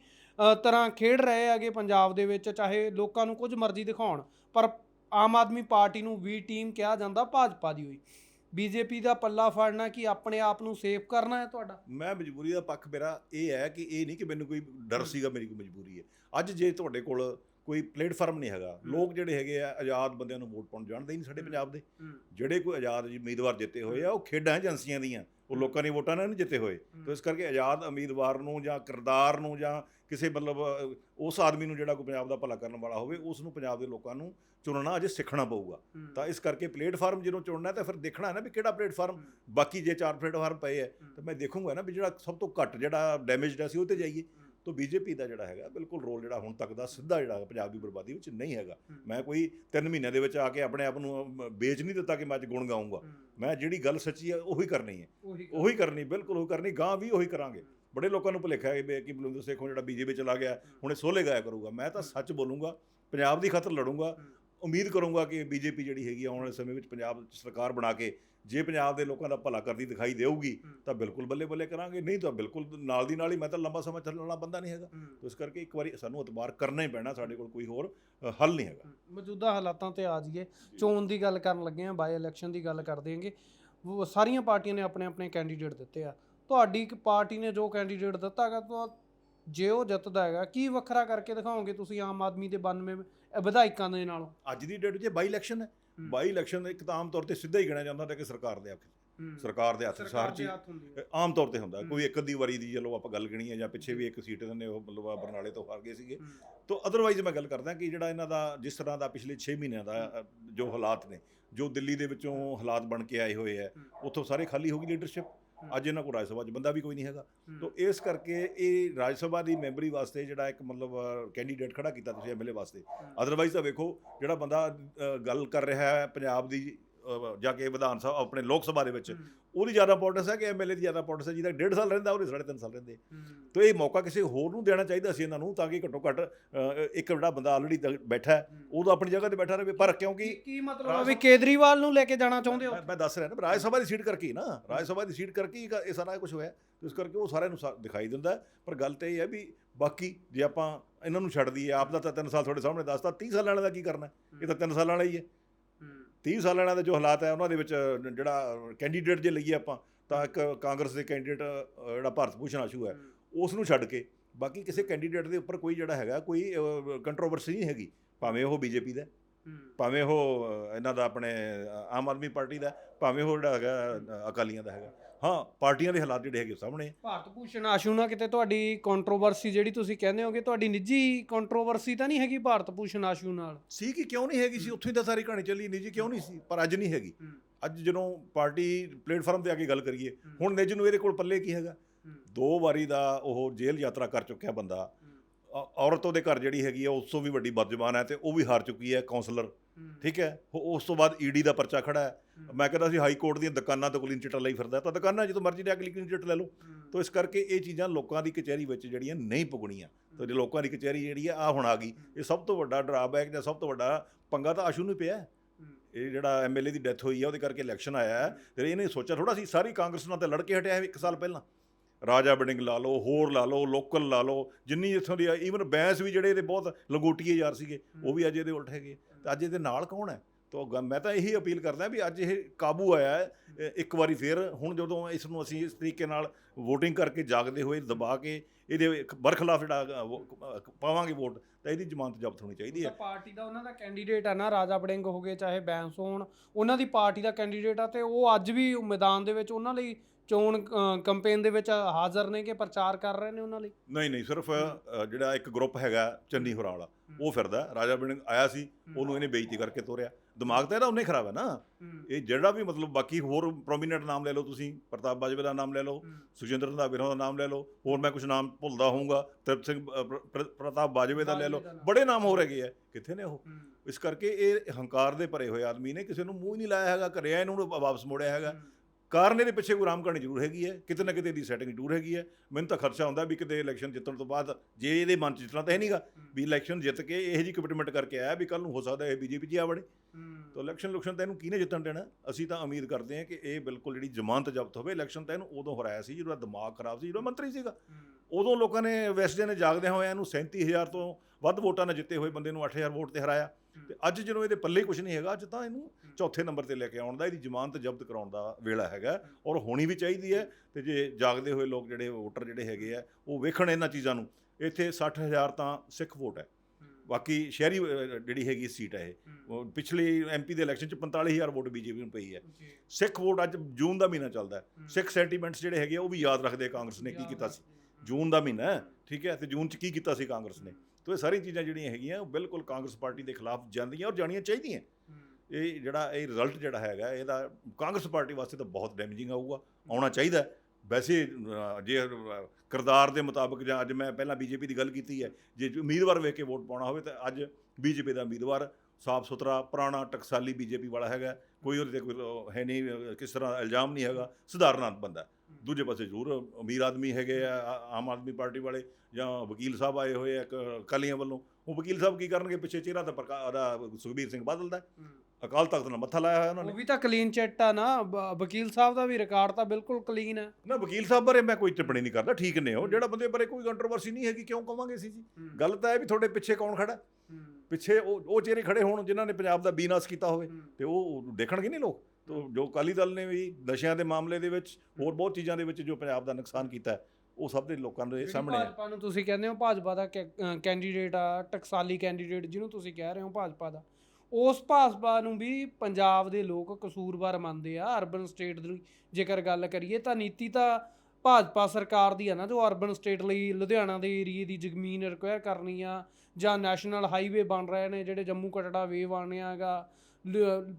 ਤਰ੍ਹਾਂ ਖੇਡ ਰਹੇ ਹੈਗੇ ਪੰਜਾਬ ਦੇ ਵਿੱਚ ਚਾਹੇ ਲੋਕਾਂ ਨੂੰ ਕੁਝ ਮਰਜ਼ੀ ਦਿਖਾਉਣ। ਪਰ ਆਮ ਆਦਮੀ ਪਾਰਟੀ ਨੂੰ ਵੀ ਟੀਮ ਕਿਹਾ ਜਾਂਦਾ ਭਾਜਪਾ ਦੀ ਹੋਈ। ਬੀਜੇਪੀ ਦਾ ਪੱਲਾ ਫਾੜਨਾ ਕਿ ਆਪਣੇ ਆਪ ਨੂੰ ਸੇਫ ਕਰਨਾ ਹੈ ਤੁਹਾਡਾ? ਮੈਂ ਮਜਬੂਰੀ ਦਾ ਪੱਖ ਮੇਰਾ ਇਹ ਹੈ ਕਿ ਇਹ ਨਹੀਂ ਕਿ ਮੈਨੂੰ ਕੋਈ ਡਰ ਸੀਗਾ ਮੇਰੀ ਕੋਈ ਮਜਬੂਰੀ ਹੈ। ਅੱਜ ਜੇ ਤੁਹਾਡੇ ਕੋਲ ਕੋਈ ਪਲੇਟਫਾਰਮ ਨਹੀਂ ਹੈਗਾ ਲੋਕ ਜਿਹੜੇ ਹੈਗੇ ਆ ਆਜ਼ਾਦ ਬੰਦਿਆਂ ਨੂੰ ਵੋਟ ਪਾਉਣ ਜਾਣਦੇ ਹੀ ਨਹੀਂ ਸਾਡੇ। ਪੰਜਾਬ ਦੇ। ਜਿਹੜੇ ਕੋਈ ਆਜ਼ਾਦ ਜੀ ਉਮੀਦਵਾਰ ਜਿੱਤੇ ਹੋਏ ਆ ਉਹ ਖੇਡਾਂ ਏਜੰਸੀਆਂ ਦੀਆਂ ਉਹ ਲੋਕਾਂ ਦੀ ਵੋਟਾਂ ਨਾਲ ਨਹੀਂ ਜਿੱਤੇ ਹੋਏ। ਤੇ ਇਸ ਕਰਕੇ ਆਜ਼ਾਦ ਉਮੀਦਵਾਰ ਨੂੰ ਜਾਂ ਕਿਰਦਾਰ ਨੂੰ ਜਾਂ ਕਿਸੇ ਮਤਲਬ ਉਸ ਆਦਮੀ ਨੂੰ ਜਿਹੜਾ ਕੋਈ ਪੰਜਾਬ ਦਾ ਭਲਾ ਕਰਨ ਵਾਲਾ ਹੋਵੇ ਉਸ ਨੂੰ ਪੰਜਾਬ ਦੇ ਲੋਕਾਂ ਨੂੰ ਚੁਣਨਾ ਅਜੇ ਸਿੱਖਣਾ ਪਊਗਾ। ਤਾਂ ਇਸ ਕਰਕੇ ਪਲੇਟਫਾਰਮ ਜਦੋਂ ਚੁਣਨਾ ਤਾਂ ਫਿਰ ਦੇਖਣਾ ਹੈ ਨਾ ਵੀ ਕਿਹੜਾ ਪਲੇਟਫਾਰਮ ਬਾਕੀ ਜੇ ਚਾਰ ਪਲੇਟਫਾਰਮ ਪਏ ਹੈ ਤਾਂ ਮੈਂ ਦੇਖੂੰਗਾ ਨਾ ਵੀ ਜਿਹੜਾ ਸਭ ਤੋਂ ਘੱਟ ਜਿਹੜਾ ਡੈਮੇਜਡ ਹੈ ਸੀ ਉਹ ਤੇ ਜਾਈਏ ਤਾਂ ਬੀਜੇਪੀ ਦਾ ਜਿਹੜਾ ਹੈਗਾ ਬਿਲਕੁਲ ਰੋਲ ਜਿਹੜਾ ਹੁਣ ਤੱਕ ਦਾ ਸਿੱਧਾ ਜਿਹੜਾ ਪੰਜਾਬ ਦੀ ਬਰਬਾਦੀ ਵਿੱਚ ਨਹੀਂ ਹੈਗਾ। ਮੈਂ ਕੋਈ 3 ਮਹੀਨਿਆਂ ਦੇ ਵਿੱਚ ਆ ਕੇ ਆਪਣੇ ਆਪ ਨੂੰ ਵੇਚ ਨਹੀਂ ਦਿੱਤਾ ਕਿ ਮੈਂ ਅੱਜ ਗੁਣ ਗਾਊਂਗਾ। ਮੈਂ ਜਿਹੜੀ ਗੱਲ ਸੱਚੀ ਹੈ ਉਹੀ ਕਰਨੀ ਹੈ। ਉਹੀ ਕਰਨੀ। ਬਿਲਕੁਲ ਉਹੀ ਕਰਨੀ ਗਾਂ ਵੀ ਉਹੀ ਕਰਾਂਗੇ। ਬੜੇ ਲੋਕਾਂ ਨੂੰ ਭੁਲੇਖਾ ਹੈ ਕਿ ਬਲਵਿੰਦਰ ਸੇਖੋਂ ਜਿਹੜਾ ਬੀਜੇਪੀ ਚਲਾ ਗਿਆ ਹੁਣੇ ਸੋਲੇ ਗਾਇਆ ਕਰੂਗਾ। ਮੈਂ ਤਾਂ ਸੱਚ ਬੋਲੂੰਗਾ ਪੰਜਾਬ ਦੀ ਖਾਤਰ ਲੜੂੰਗਾ ਉਮੀਦ ਕਰੂੰਗਾ ਕਿ ਬੀਜੇਪੀ ਜਿਹੜੀ ਹੈਗੀ ਆਉਣ ਵਾਲੇ ਸਮੇਂ ਵਿੱਚ ਪੰਜਾਬ ਸਰਕਾਰ ਬਣਾ ਕੇ ਜੇ ਪੰਜਾਬ ਦੇ ਲੋਕਾਂ ਦਾ ਭਲਾ ਕਰਦੀ ਦਿਖਾਈ ਦੇਊਗੀ ਤਾਂ ਬਿਲਕੁਲ ਬੱਲੇ ਬੱਲੇ ਕਰਾਂਗੇ। ਨਹੀਂ ਤਾਂ ਬਿਲਕੁਲ ਨਾਲ ਦੀ ਨਾਲ ਹੀ ਮੈਂ ਤਾਂ ਲੰਬਾ ਸਮਾਂ ਚੱਲਣ ਵਾਲਾ ਬੰਦਾ ਨਹੀਂ ਹੈਗਾ। ਇਸ ਕਰਕੇ ਇੱਕ ਵਾਰੀ ਸਾਨੂੰ ਇਤਬਾਰ ਕਰਨਾ ਹੀ ਪੈਣਾ ਸਾਡੇ ਕੋਲ ਕੋਈ ਹੋਰ ਹੱਲ ਨਹੀਂ ਹੈਗਾ। ਮੌਜੂਦਾ ਹਾਲਾਤਾਂ ਤੇ ਆ ਜਾਈਏ। ਚੋਣ ਦੀ ਗੱਲ ਕਰਨ ਲੱਗੇ ਆ ਬਾਈ ਇਲੈਕਸ਼ਨ ਦੀ ਗੱਲ ਕਰਦੇ ਹਾਂਗੇ ਉਹ ਸਾਰੀਆਂ ਪਾਰਟੀਆਂ ਨੇ ਆਪਣੇ ਆਪਣੇ ਕੈਂਡੀਡੇਟ ਦਿੱਤੇ ਆ। ਤੁਹਾਡੀ ਇੱਕ ਪਾਰਟੀ ਨੇ ਜੋ ਕੈਂਡੀਡੇਟ ਦਿੱਤਾ ਹੈਗਾ ਤਾਂ ਜੇ ਉਹ ਜਿੱਤਦਾ ਹੈਗਾ ਕੀ ਵੱਖਰਾ ਕਰਕੇ ਦਿਖਾਓਗੇ ਤੁਸੀਂ ਆਮ ਆਦਮੀ ਦੇ 92 ਵਿਧਾਇਕਾਂ ਦੇ ਨਾਲੋਂ? ਅੱਜ ਦੀ ਡੇਟ 'ਚ ਬਾਈ ਇਲੈਕਸ਼ਨ ਹੈ। ਬਾਈ ਇਲੈਕਸ਼ਨ ਇੱਕ ਤਾਂ ਆਮ ਤੌਰ ਤੇ ਸਿੱਧਾ ਹੀ ਗਿਣਿਆ ਜਾਂਦਾ ਹੈ ਕਿ ਸਰਕਾਰ ਦੇ ਹੱਥ। ਸਰਕਾਰ ਦੇ ਹੱਥ 'ਚ ਹਰ ਚੀਜ਼ ਆਮ ਤੌਰ ਤੇ ਹੁੰਦਾ। ਕੋਈ ਇੱਕ ਅੱਧੀ ਵਾਰੀ ਦੀ ਚਲੋ ਆਪਾਂ ਗੱਲ ਗਿਣੀ ਹੈ ਜਾਂ ਪਿੱਛੇ ਵੀ ਇੱਕ ਸੀਟ ਨੇ ਉਹ ਮਤਲਬ ਬਰਨਾਲੇ ਤੋਂ ਹਾਰ ਗਏ ਸੀਗੇ। ਤੋਂ ਅਦਰਵਾਈਜ਼ ਮੈਂ ਗੱਲ ਕਰਦਾ ਕਿ ਜਿਹੜਾ ਇਹਨਾਂ ਦਾ ਜਿਸ ਤਰ੍ਹਾਂ ਦਾ ਪਿਛਲੇ 6 ਮਹੀਨਿਆਂ ਦਾ ਜੋ ਹਾਲਾਤ ਨੇ ਜੋ ਦਿੱਲੀ ਦੇ ਵਿੱਚੋਂ ਹਾਲਾਤ ਬਣ ਕੇ ਆਏ ਹੋਏ ਆ ਉੱਥੋਂ ਸਾਰੇ ਖਾਲੀ ਹੋ ਗਈ ਲੀਡਰਸ਼ਿਪ ਅੱਜ ਇਹਨਾਂ ਕੋਲ ਰਾਜ ਸਭਾ 'ਚ ਬੰਦਾ ਵੀ ਕੋਈ ਨਹੀਂ ਹੈਗਾ। ਤੋਂ ਇਸ ਕਰਕੇ ਇਹ ਰਾਜ ਸਭਾ ਦੀ ਮੈਂਬਰੀ ਵਾਸਤੇ ਜਿਹੜਾ ਇੱਕ ਮਤਲਬ ਕੈਂਡੀਡੇਟ ਖੜਾ ਕੀਤਾ ਤੁਸੀਂ ਐਮਐਲਏ ਵਾਸਤੇ। ਅਦਰਵਾਈਜ਼ ਤਾਂ ਵੇਖੋ ਜਿਹੜਾ ਬੰਦਾ ਗੱਲ ਕਰ ਰਿਹਾ ਹੈ ਪੰਜਾਬ ਦੀ ਜਾ ਕੇ ਵਿਧਾਨ ਸਭਾ ਆਪਣੇ ਲੋਕ ਸਭਾ ਦੇ ਵਿੱਚ। ਉਹਦੀ ਜ਼ਿਆਦਾ ਇੰਪੋਰਟੈਂਸ ਹੈ ਕਿ ਐਮਐਲਏ ਦੀ ਜ਼ਿਆਦਾ ਇੰਪੋਰਟੈਂਸ ਹੈ ਜਿਹਦਾ 1.5 ਸਾਲ ਰਹਿੰਦਾ ਉਹਦੇ 3.5 ਸਾਲ ਰਹਿੰਦੇ। ਤੋ ਇਹ ਮੌਕਾ ਕਿਸੇ ਹੋਰ ਨੂੰ ਦੇਣਾ ਚਾਹੀਦਾ ਸੀ ਇਹਨਾਂ ਨੂੰ ਤਾਂ ਕਿ ਘੱਟੋ ਘੱਟ ਇੱਕ ਜਿਹੜਾ ਬੰਦਾ ਆਲਰੇਡੀ ਬੈਠਾ ਹੈ। ਉਹ ਤਾਂ ਆਪਣੀ ਜਗ੍ਹਾ ਤੇ ਬੈਠਾ ਰਹੇ ਪਰ ਕਿਉਂਕਿ ਕੀ ਮਤਲਬ ਹੈ ਵੀ ਕੇਜਰੀਵਾਲ ਨੂੰ ਲੈ ਕੇ ਜਾਣਾ ਚਾਹੁੰਦੇ ਹੋ? ਮੈਂ ਦੱਸ ਰਿਹਾ ਨਾ ਰਾਜ ਸਭਾ ਦੀ ਸੀਟ ਕਰਕੇ ਹੀ ਨਾ। ਰਾਜ ਸਭਾ ਦੀ ਸੀਟ ਕਰਕੇ ਹੀ ਇਹ ਸਾਰਾ ਕੁਝ ਹੋਇਆ। ਇਸ ਕਰਕੇ ਉਹ ਸਾਰਿਆਂ ਨੂੰ ਸਾ- ਦਿਖਾਈ ਦਿੰਦਾ। ਪਰ ਗੱਲ ਤਾਂ ਇਹ ਹੈ ਵੀ ਬਾਕੀ ਜੇ ਆਪਾਂ ਇਹਨਾਂ ਨੂੰ ਛੱਡ ਦਈਏ ਆਪ ਦਾ ਤਾਂ 3 ਸਾਲ ਤੁਹਾਡੇ ਸਾਹਮਣੇ ਦੱਸਤਾ 30 ਸਾਲਾਂ ਵਾਲੇ ਦਾ ਕੀ ਕਰਨਾ? ਇਹ ਤਾਂ 3 ਸਾਲਾਂ ਵਾਲਾ ਹੀ ਹੈ। 30 ਸਾਲ ਵਾਲਿਆਂ ਦੇ ਜੋ ਹਾਲਾਤ ਹੈ ਉਹਨਾਂ ਦੇ ਵਿੱਚ ਜਿਹੜਾ ਕੈਂਡੀਡੇਟ ਜੇ ਲਈਏ ਆਪਾਂ ਤਾਂ ਇੱਕ ਕਾਂਗਰਸ ਦੇ ਕੈਂਡੀਡੇਟ ਜਿਹੜਾ ਭਾਰਤ ਭੂਸ਼ਣ ਆਸ਼ੂ ਹੈ ਉਸ ਨੂੰ ਛੱਡ ਕੇ ਬਾਕੀ ਕਿਸੇ ਕੈਂਡੀਡੇਟ ਦੇ ਉੱਪਰ ਕੋਈ ਜਿਹੜਾ ਹੈਗਾ ਕੋਈ ਕੰਟਰੋਵਰਸੀ ਨਹੀਂ ਹੈਗੀ। ਭਾਵੇਂ ਉਹ ਬੀਜੇਪੀ ਦਾ ਭਾਵੇਂ ਉਹ ਇਹਨਾਂ ਦਾ ਆਪਣੇ ਆਮ ਆਦਮੀ ਪਾਰਟੀ ਦਾ ਭਾਵੇਂ ਉਹ ਜਿਹੜਾ ਹੈਗਾ ਅਕਾਲੀਆਂ ਦਾ ਹੈਗਾ। ਹਾਂ ਪਾਰਟੀਆਂ ਦੇ ਹਾਲਾਤ ਜਿਹੜੇ ਹੈਗੇ ਸਾਹਮਣੇ ਭਾਰਤ ਭੂਸ਼ਣ ਆਸ਼ੂ ਨਾਲ ਕਿਤੇ ਤੁਹਾਡੀ ਕੰਟਰੋਵਰਸੀ ਜਿਹੜੀ ਤੁਸੀਂ ਕਹਿੰਦੇ ਹੋਗੇ ਤੁਹਾਡੀ ਨਿੱਜੀ ਕੰਟਰੋਵਰਸੀ ਤਾਂ ਨਹੀਂ ਹੈਗੀ ਭਾਰਤ ਭੂਸ਼ਣ ਆਸ਼ੂ ਨਾਲ? ਸੀ ਕਿ ਕਿਉਂ ਨਹੀਂ ਹੈਗੀ ਸੀ? ਉੱਥੋਂ ਹੀ ਤਾਂ ਸਾਰੀ ਕਹਾਣੀ ਚੱਲੀ ਨਹੀਂ ਜੀ ਕਿਉਂ ਨਹੀਂ ਸੀ? ਪਰ ਅੱਜ ਨਹੀਂ ਹੈਗੀ। ਅੱਜ ਜਦੋਂ ਪਾਰਟੀ ਪਲੇਟਫਾਰਮ ਤੇ ਆ ਕੇ ਗੱਲ ਕਰੀਏ ਹੁਣ ਨਿੱਜ ਨੂੰ ਇਹਦੇ ਕੋਲ ਪੱਲੇ ਕੀ ਹੈਗਾ? ਦੋ ਵਾਰੀ ਦਾ ਉਹ ਜੇਲ੍ਹ ਯਾਤਰਾ ਕਰ ਚੁੱਕਿਆ ਬੰਦਾ। ਔਰਤ ਉਹਦੇ ਘਰ ਜਿਹੜੀ ਹੈਗੀ ਆ ਉਸ ਤੋਂ ਵੀ ਵੱਡੀ ਬਦਜ਼ਬਾਨ ਹੈ ਤੇ ਉਹ ਵੀ ਹਾਰ ਚੁੱਕੀ ਹੈ ਕਾਉਂਸਲਰ ਠੀਕ ਹੈ? ਉਹ- ਉਸ ਤੋਂ ਬਾਅਦ ਈਡੀ ਦਾ ਪਰਚਾ ਖੜਾ ਹੈ। ਮੈਂ ਕਹਿੰਦਾ ਸੀ ਹਾਈ ਕੋਰਟ ਦੀਆਂ ਦੁਕਾਨਾਂ ਤੋਂ ਕਲੀਨ ਚਿੱਟ ਲਈ ਫਿਰਦਾ ਤਾਂ ਦੁਕਾਨਾਂ ਜਦੋਂ ਮਰਜ਼ੀ ਜਾ ਕੇ ਕਲੀਨ ਚਿੱਟ ਲੈ ਲਓ। ਤਾਂ ਇਸ ਕਰਕੇ ਇਹ ਚੀਜ਼ਾਂ ਲੋਕਾਂ ਦੀ ਕਚਹਿਰੀ ਵਿੱਚ ਜਿਹੜੀਆਂ ਨਹੀਂ ਪੁਗਣੀਆਂ। ਤਾਂ ਜੇ ਲੋਕਾਂ ਦੀ ਕਚਹਿਰੀ ਜਿਹੜੀ ਆ ਆ ਹੁਣ ਆ ਗਈ। ਇਹ ਸਭ ਤੋਂ ਵੱਡਾ ਡਰਾਬੈਕ ਜਾਂ ਸਭ ਤੋਂ ਵੱਡਾ ਪੰਗਾ ਤਾਂ ਆਸ਼ੂ ਨੂੰ ਪਿਆ। ਇਹ ਜਿਹੜਾ ਐਮਐਲਏ ਦੀ ਡੈਥ ਹੋਈ ਹੈ ਉਹਦੇ ਕਰਕੇ ਇਲੈਕਸ਼ਨ ਆਇਆ ਤੇ ਇਹਨੇ ਸੋਚਿਆ ਥੋੜਾ ਸੀ ਸਾਰੀ ਕਾਂਗਰਸ ਨਾਲ ਤੇ ਲੜ ਕੇ ਹਟਿਆ ਇੱਕ ਸਾਲ ਪਹਿਲਾਂ। ਰਾਜਾ ਬਿਡਿੰਗ ਲਾ ਲਓ, ਹੋਰ ਲਾ ਲਓ, ਲੋਕਲ ਲਾ ਲਓ, ਜਿੰਨੀ ਇੱਥੋਂ ਦੀ ਈਵਨ ਬੈਂਸ ਵੀ ਜਿਹੜੇ ਇਹਦੇ ਬਹੁਤ ਲੰਗੋਟੀਏ ਯਾਰ ਸੀਗੇ, ਉਹ ਵੀ ਅੱਜ ਇਹਦੇ ਉਲਟ ਹੈਗੇ ਤਾਂ ਅੱਜ ਇਹਦੇ ਨਾਲ ਕੌਣ ਹੈ? ਤਾਂ ਗ- ਮੈਂ ਤਾਂ ਇਹੀ ਅਪੀਲ ਕਰਦਾ ਵੀ ਅੱਜ ਇਹ ਕਾਬੂ ਆਇਆ ਇੱਕ ਵਾਰੀ ਫੇਰ, ਹੁਣ ਜਦੋਂ ਇਸ ਨੂੰ ਅਸੀਂ ਇਸ ਤਰੀਕੇ ਨਾਲ VOTING ਕਰਕੇ ਜਾਗਦੇ ਹੋਏ ਦਬਾ ਕੇ ਇਹਦੇ ਬਰਖਲਾਫ ਜਿਹੜਾ ਪਾਵਾਂਗੇ ਵੋਟ ਤਾਂ ਇਹਦੀ ਜ਼ਮਾਨਤ ਜ਼ਬਤ ਹੋਣੀ ਚਾਹੀਦੀ ਹੈ। ਪਾਰਟੀ ਦਾ ਉਹਨਾਂ ਦਾ ਕੈਂਡੀਡੇਟ ਆ ਨਾ, ਰਾਜਾ ਬੜਿੰਗ ਹੋ ਗਏ, ਚਾਹੇ ਬੈਂਸ ਹੋਣ, ਉਹਨਾਂ ਦੀ ਪਾਰਟੀ ਦਾ ਕੈਂਡੀਡੇਟ ਆ ਤੇ ਉਹ ਅੱਜ ਵੀ ਮੈਦਾਨ ਦੇ ਵਿੱਚ ਉਹਨਾਂ ਲਈ ਚੋਣ ਕੈਂਪੇਨ ਦੇ ਵਿੱਚ ਹਾਜ਼ਰ ਨੇ ਕਿ ਪ੍ਰਚਾਰ ਕਰ ਰਹੇ ਨੇ ਉਹਨਾਂ ਲਈ? ਨਹੀਂ ਨਹੀਂ ਸਿਰਫ ਜਿਹੜਾ ਇੱਕ ਗਰੁੱਪ ਹੈਗਾ ਚੰਨੀ ਹੋਰਾਂ ਵਾਲਾ ਉਹ ਫਿਰਦਾ। ਰਾਜਾ ਬਿੰਗ ਆਇਆ ਸੀ ਉਹਨੂੰ ਇਹਨੇ ਬੇਇੱਜ਼ਤੀ ਕਰਕੇ ਤੋਰਿਆ। ਦਿਮਾਗ ਤਾਂ ਇਹਦਾ ਉਹਨੇ ਖਰਾਬ ਹੈ ਨਾ। ਇਹ ਜਿਹੜਾ ਵੀ ਮਤਲਬ ਬਾਕੀ ਹੋਰ ਪ੍ਰੋਮੀਨੈਂਟ ਨਾਮ ਲੈ ਲਓ ਤੁਸੀਂ ਪ੍ਰਤਾਪ ਬਾਜਵੇ ਦਾ ਨਾਮ ਲੈ ਲਓ ਸੁਖਜਿੰਦਰ ਰੰਧਾਵੇ ਦਾ ਨਾਮ ਲੈ ਲਓ ਹੋਰ ਮੈਂ ਕੁਝ ਨਾਮ ਭੁੱਲਦਾ ਹੋਊਗਾ ਤ੍ਰਿਪਤ ਸਿੰਘ ਪ੍ਰਤਾਪ ਬਾਜਵੇ ਦਾ ਲੈ ਲਓ। ਬੜੇ ਨਾਮ ਹੋ ਹੈਗੇ ਆ। ਕਿੱਥੇ ਨੇ ਉਹ? ਇਸ ਕਰਕੇ ਇਹ ਹੰਕਾਰ ਦੇ ਭਰੇ ਹੋਏ ਆਦਮੀ ਨੇ ਕਿਸੇ ਨੂੰ ਮੂੰਹ ਨਹੀਂ ਲਾਇਆ ਹੈਗਾ ਘਰਿਆ ਇਹਨੂੰ ਵਾਪਸ ਮੋੜਿਆ ਹੈਗਾ। ਕਾਰਨ ਇਹਦੇ ਪਿੱਛੇ ਕੋਈ ਰਾਮ ਕਹਾਣੀ ਜ਼ਰੂਰ ਹੈਗੀ ਹੈ ਕਿਤੇ ਨਾ ਕਿਤੇ ਦੀ ਸੈਟਿੰਗ ਜ਼ਰੂਰ ਹੈਗੀ ਹੈ। ਮੈਨੂੰ ਤਾਂ ਖਰਚਾ ਹੁੰਦਾ ਵੀ ਕਿਤੇ ਇਲੈਕਸ਼ਨ ਜਿੱਤਣ ਤੋਂ ਬਾਅਦ ਜੇ ਇਹਦੇ ਮਨ ਚ ਜਿੱਤਣਾ ਤਾਂ ਹੈ ਨਹੀਂਗਾ ਵੀ ਇਲੈਕਸ਼ਨ ਜਿੱਤ ਕੇ ਇਹੋ ਜੀ ਕਮਿਟਮੈਂਟ ਕਰਕੇ ਆਇਆ ਵੀ ਕੱਲ ਨੂੰ ਹੋ ਸਕਦਾ ਇਹ ਬੀਜੇਪੀ 'ਚ ਆ ਵੜੇ ਤਾਂ ਇਲੈਕਸ਼ਨ ਲੁਕਸ਼ਨ ਤਾਂ ਇਹਨੂੰ ਕਿਹਨੇ ਜਿੱਤਣ ਦੇਣਾ? ਅਸੀਂ ਤਾਂ ਉਮੀਦ ਕਰਦੇ ਹਾਂ ਕਿ ਇਹ ਬਿਲਕੁਲ ਜਿਹੜੀ ਜ਼ਮਾਨਤ ਜ਼ਬਤ ਹੋਵੇ ਇਲੈਕਸ਼ਨ ਤਾਂ ਇਹਨੂੰ ਉਦੋਂ ਹਰਾਇਆ ਸੀ ਜਦੋਂ ਇਹਦਾ ਦਿਮਾਗ ਖਰਾਬ ਸੀ ਜਦੋਂ ਮੰਤਰੀ ਸੀਗਾ। ਉਦੋਂ ਲੋਕਾਂ ਨੇ ਵੈਸਟੇ ਨੇ ਜਾਗਦੇ ਹੋਏ ਇਹਨੂੰ 37000 ਤੋਂ ਵੱਧ ਵੋਟਾਂ ਨਾਲ ਜਿੱਤੇ ਹੋਏ ਬੰਦੇ ਨੂੰ 8000 ਵੋਟ ਤੇ ਹਰਾਇਆ। ਤੇ ਅੱਜ ਜਦੋਂ ਇਹਦੇ ਪੱਲੇ ਕੁਝ ਨਹੀਂ ਹੈਗਾ ਅੱਜ ਤਾਂ ਇਹਨੂੰ ਚੌਥੇ ਨੰਬਰ ਤੇ ਲੈ ਕੇ ਆਉਣ ਦਾ ਇਹਦੀ ਜ਼ਮਾਨਤ ਜ਼ਬਤ ਕਰਾਉਣ ਦਾ ਵੇਲਾ ਹੈਗਾ ਔਰ ਹੋਣੀ ਵੀ ਚਾਹੀਦੀ ਹੈ ਤੇ ਜੇ ਜਾਗਦੇ ਹੋਏ ਲੋਕ ਜਿਹੜੇ ਵੋਟਰ ਜਿਹੜੇ ਹੈਗੇ ਆ ਉਹ ਵੇਖਣ ਇਹਨਾਂ ਚੀਜ਼ਾਂ ਨੂੰ। ਇੱਥੇ 60000 ਤਾਂ ਸਿੱਖ ਵੋਟ ਹੈ। ਬਾਕੀ ਸ਼ਹਿਰੀ ਜਿਹੜੀ ਹੈਗੀ ਸੀਟ ਹੈ ਇਹ। ਪਿਛਲੀ ਐਮਪੀ ਦੇ ਇਲੈਕਸ਼ਨ ਚ 45000 ਵੋਟ ਬੀਜੇਪੀ ਨੂੰ ਪਈ ਹੈ। ਸਿੱਖ ਵੋਟ ਅੱਜ ਜੂਨ ਦਾ ਮਹੀਨਾ ਚੱਲਦਾ ਹੈ। ਸਿੱਖ ਸੈਂਟੀਮੈਂਟਸ ਜਿਹੜੇ ਹੈਗੇ ਆ, ਉਹ ਵੀ ਯਾਦ ਰੱਖਦੇ ਕਾਂਗਰਸ ਨੇ ਕੀ ਕੀਤਾ ਸੀ। ਜੂਨ ਦਾ ਮਹੀਨਾ ਹੈ ਠੀਕ ਹੈ ਤੇ ਜੂਨ ਚ ਕੀ ਕੀਤਾ ਸੀ ਕਾਂਗਰਸ ਨੇ? ਤੋ ਇਹ ਸਾਰੀ ਚੀਜ਼ਾਂ ਜਿਹੜੀਆਂ ਹੈਗੀਆਂ ਉਹ ਬਿਲਕੁਲ ਕਾਂਗਰਸ ਪਾਰਟੀ ਦੇ ਖਿਲਾਫ ਜਾਂਦੀਆਂ ਔਰ ਜਾਣੀਆਂ ਚਾਹੀਦੀਆਂ। ਇਹ ਜਿਹੜਾ ਇਹ ਰਿਜ਼ਲਟ ਜਿਹੜਾ ਹੈਗਾ ਇਹਦਾ ਕਾਂਗਰਸ ਪਾਰਟੀ ਵਾਸਤੇ ਤਾਂ ਬਹੁਤ ਡੈਮੇਜਿੰਗ ਆਊਗਾ ਆਉਣਾ ਚਾਹੀਦਾ। ਵੈਸੇ ਜੇ ਕਿਰਦਾਰ ਦੇ ਮੁਤਾਬਕ ਜਾਂ ਅੱਜ ਮੈਂ ਪਹਿਲਾਂ ਬੀਜੇਪੀ ਦੀ ਗੱਲ ਕੀਤੀ ਹੈ ਜੇ ਉਮੀਦਵਾਰ ਵੇਖ ਕੇ ਵੋਟ ਪਾਉਣਾ ਹੋਵੇ ਤਾਂ ਅੱਜ ਬੀਜੇਪੀ ਦਾ ਉਮੀਦਵਾਰ ਸਾਫ਼ ਸੁਥਰਾ ਪੁਰਾਣਾ ਟਕਸਾਲੀ ਬੀਜੇਪੀ ਵਾਲਾ ਹੈਗਾ। ਕੋਈ ਉਹਦੇ ਤੇ ਕੋਈ ਹੈ ਨਹੀਂ ਕਿਸ ਤਰ੍ਹਾਂ ਇਲਜ਼ਾਮ ਨਹੀਂ ਹੈਗਾ। ਸਧਾਰਨ ਬੰਦਾ। ਦੂਜੇ ਪਾਸੇ ਜ਼ਰੂਰ ਅਮੀਰ ਆਦਮੀ ਹੈਗੇ ਆ ਆਮ ਆਦਮੀ ਪਾਰਟੀ ਵਾਲੇ ਜਾਂ ਵਕੀਲ ਸਾਹਿਬ ਆਏ ਹੋਏ ਆ ਕ- ਅਕਾਲੀਆਂ ਵੱਲੋਂ। ਉਹ ਵਕੀਲ ਸਾਹਿਬ ਕੀ ਕਰਨਗੇ? ਪਿੱਛੇ ਚਿਹਰਾ ਤਾਂ ਪ੍ਰਕਾ ਉਹਦਾ ਸੁਖਬੀਰ ਸਿੰਘ ਬਾਦਲ ਦਾ। ਅਕਾਲ ਤਖਤ ਨਾਲ ਮੱਥਾ ਲਾਇਆ ਹੋਇਆ ਉਹਨਾਂ ਨੇ। ਉਹ ਵੀ ਤਾਂ ਕਲੀਨ ਚਿੱਟ ਆ ਨਾ। ਵਕੀਲ ਸਾਹਿਬ ਦਾ ਵੀ ਰਿਕਾਰਡ ਤਾਂ ਬਿਲਕੁਲ ਕਲੀਨ ਹੈ ਨਾ ਵਕੀਲ ਸਾਹਿਬ ਬਾਰੇ ਮੈਂ ਕੋਈ ਟਿੱਪਣੀ ਨਹੀਂ ਕਰਦਾ ਠੀਕ ਨੇ ਉਹ। ਜਿਹੜਾ ਬੰਦੇ ਬਾਰੇ ਕੋਈ ਕੰਟਰੋਵਰਸੀ ਨਹੀਂ ਹੈਗੀ ਕਿਉਂ ਕਵਾਂਗੇ ਸੀ ਜੀ? ਗੱਲ ਤਾਂ ਇਹ ਵੀ ਤੁਹਾਡੇ ਪਿੱਛੇ ਕੌਣ ਖੜਾ? ਪਿੱਛੇ ਉਹ ਉਹ ਚਿਹਰੇ ਖੜੇ ਹੋਣ ਜਿਨ੍ਹਾਂ ਨੇ ਪੰਜਾਬ ਦਾ ਬੀਨਾਸ ਕੀਤਾ ਹੋਵੇ। ਤੇ ਉਹ ਦੇਖਣਗੇ ਨਹੀਂ ਲੋਕ? ਤੋ ਜੋ ਅਕਾਲੀ ਦਲ ਨੇ ਵੀ ਨਸ਼ਿਆਂ ਦੇ ਮਾਮਲੇ ਦੇ ਵਿੱਚ ਹੋਰ ਬਹੁਤ ਚੀਜ਼ਾਂ ਦੇ ਵਿੱਚ ਜੋ ਪੰਜਾਬ ਦਾ ਨੁਕਸਾਨ ਕੀਤਾ ਹੈ, ਉਹ ਸਭ ਦੇ ਲੋਕਾਂ ਦੇ ਸਾਹਮਣੇ ਹੈ। ਭਾਜਪਾ ਨੂੰ ਤੁਸੀਂ ਕਹਿੰਦੇ ਹੋ ਭਾਜਪਾ ਦਾ ਕੈਂਡੀਡੇਟ ਆ ਟਕਸਾਲੀ ਕੈਂਡੀਡੇਟ ਜਿਹਨੂੰ ਤੁਸੀਂ ਕਹਿ ਰਹੇ ਹੋ ਭਾਜਪਾ ਦਾ ਉਸ ਭਾਜਪਾ ਨੂੰ ਵੀ ਪੰਜਾਬ ਦੇ ਲੋਕ ਕਸੂਰਵਾਰ ਮੰਨਦੇ ਆ ਅਰਬਨ ਸਟੇਟ ਦੀ ਜੇਕਰ ਗੱਲ ਕਰੀਏ ਤਾਂ ਨੀਤੀ ਤਾਂ ਭਾਜਪਾ ਸਰਕਾਰ ਦੀ ਆ ਨਾ ਜੋ ਅਰਬਨ ਸਟੇਟ ਲਈ ਲੁਧਿਆਣਾ ਦੇ ਏਰੀਏ ਦੀ ਜ਼ਮੀਨ ਰਿਕੁਆਇਰ ਕਰਨੀ ਆ ਜਾਂ ਨੈਸ਼ਨਲ ਹਾਈਵੇ ਬਣ ਰਹੇ ਨੇ ਜਿਹੜੇ ਜੰਮੂ ਕਟੜਾ ਵੇ ਬਣਿਆ ਹੈਗਾ ਲ-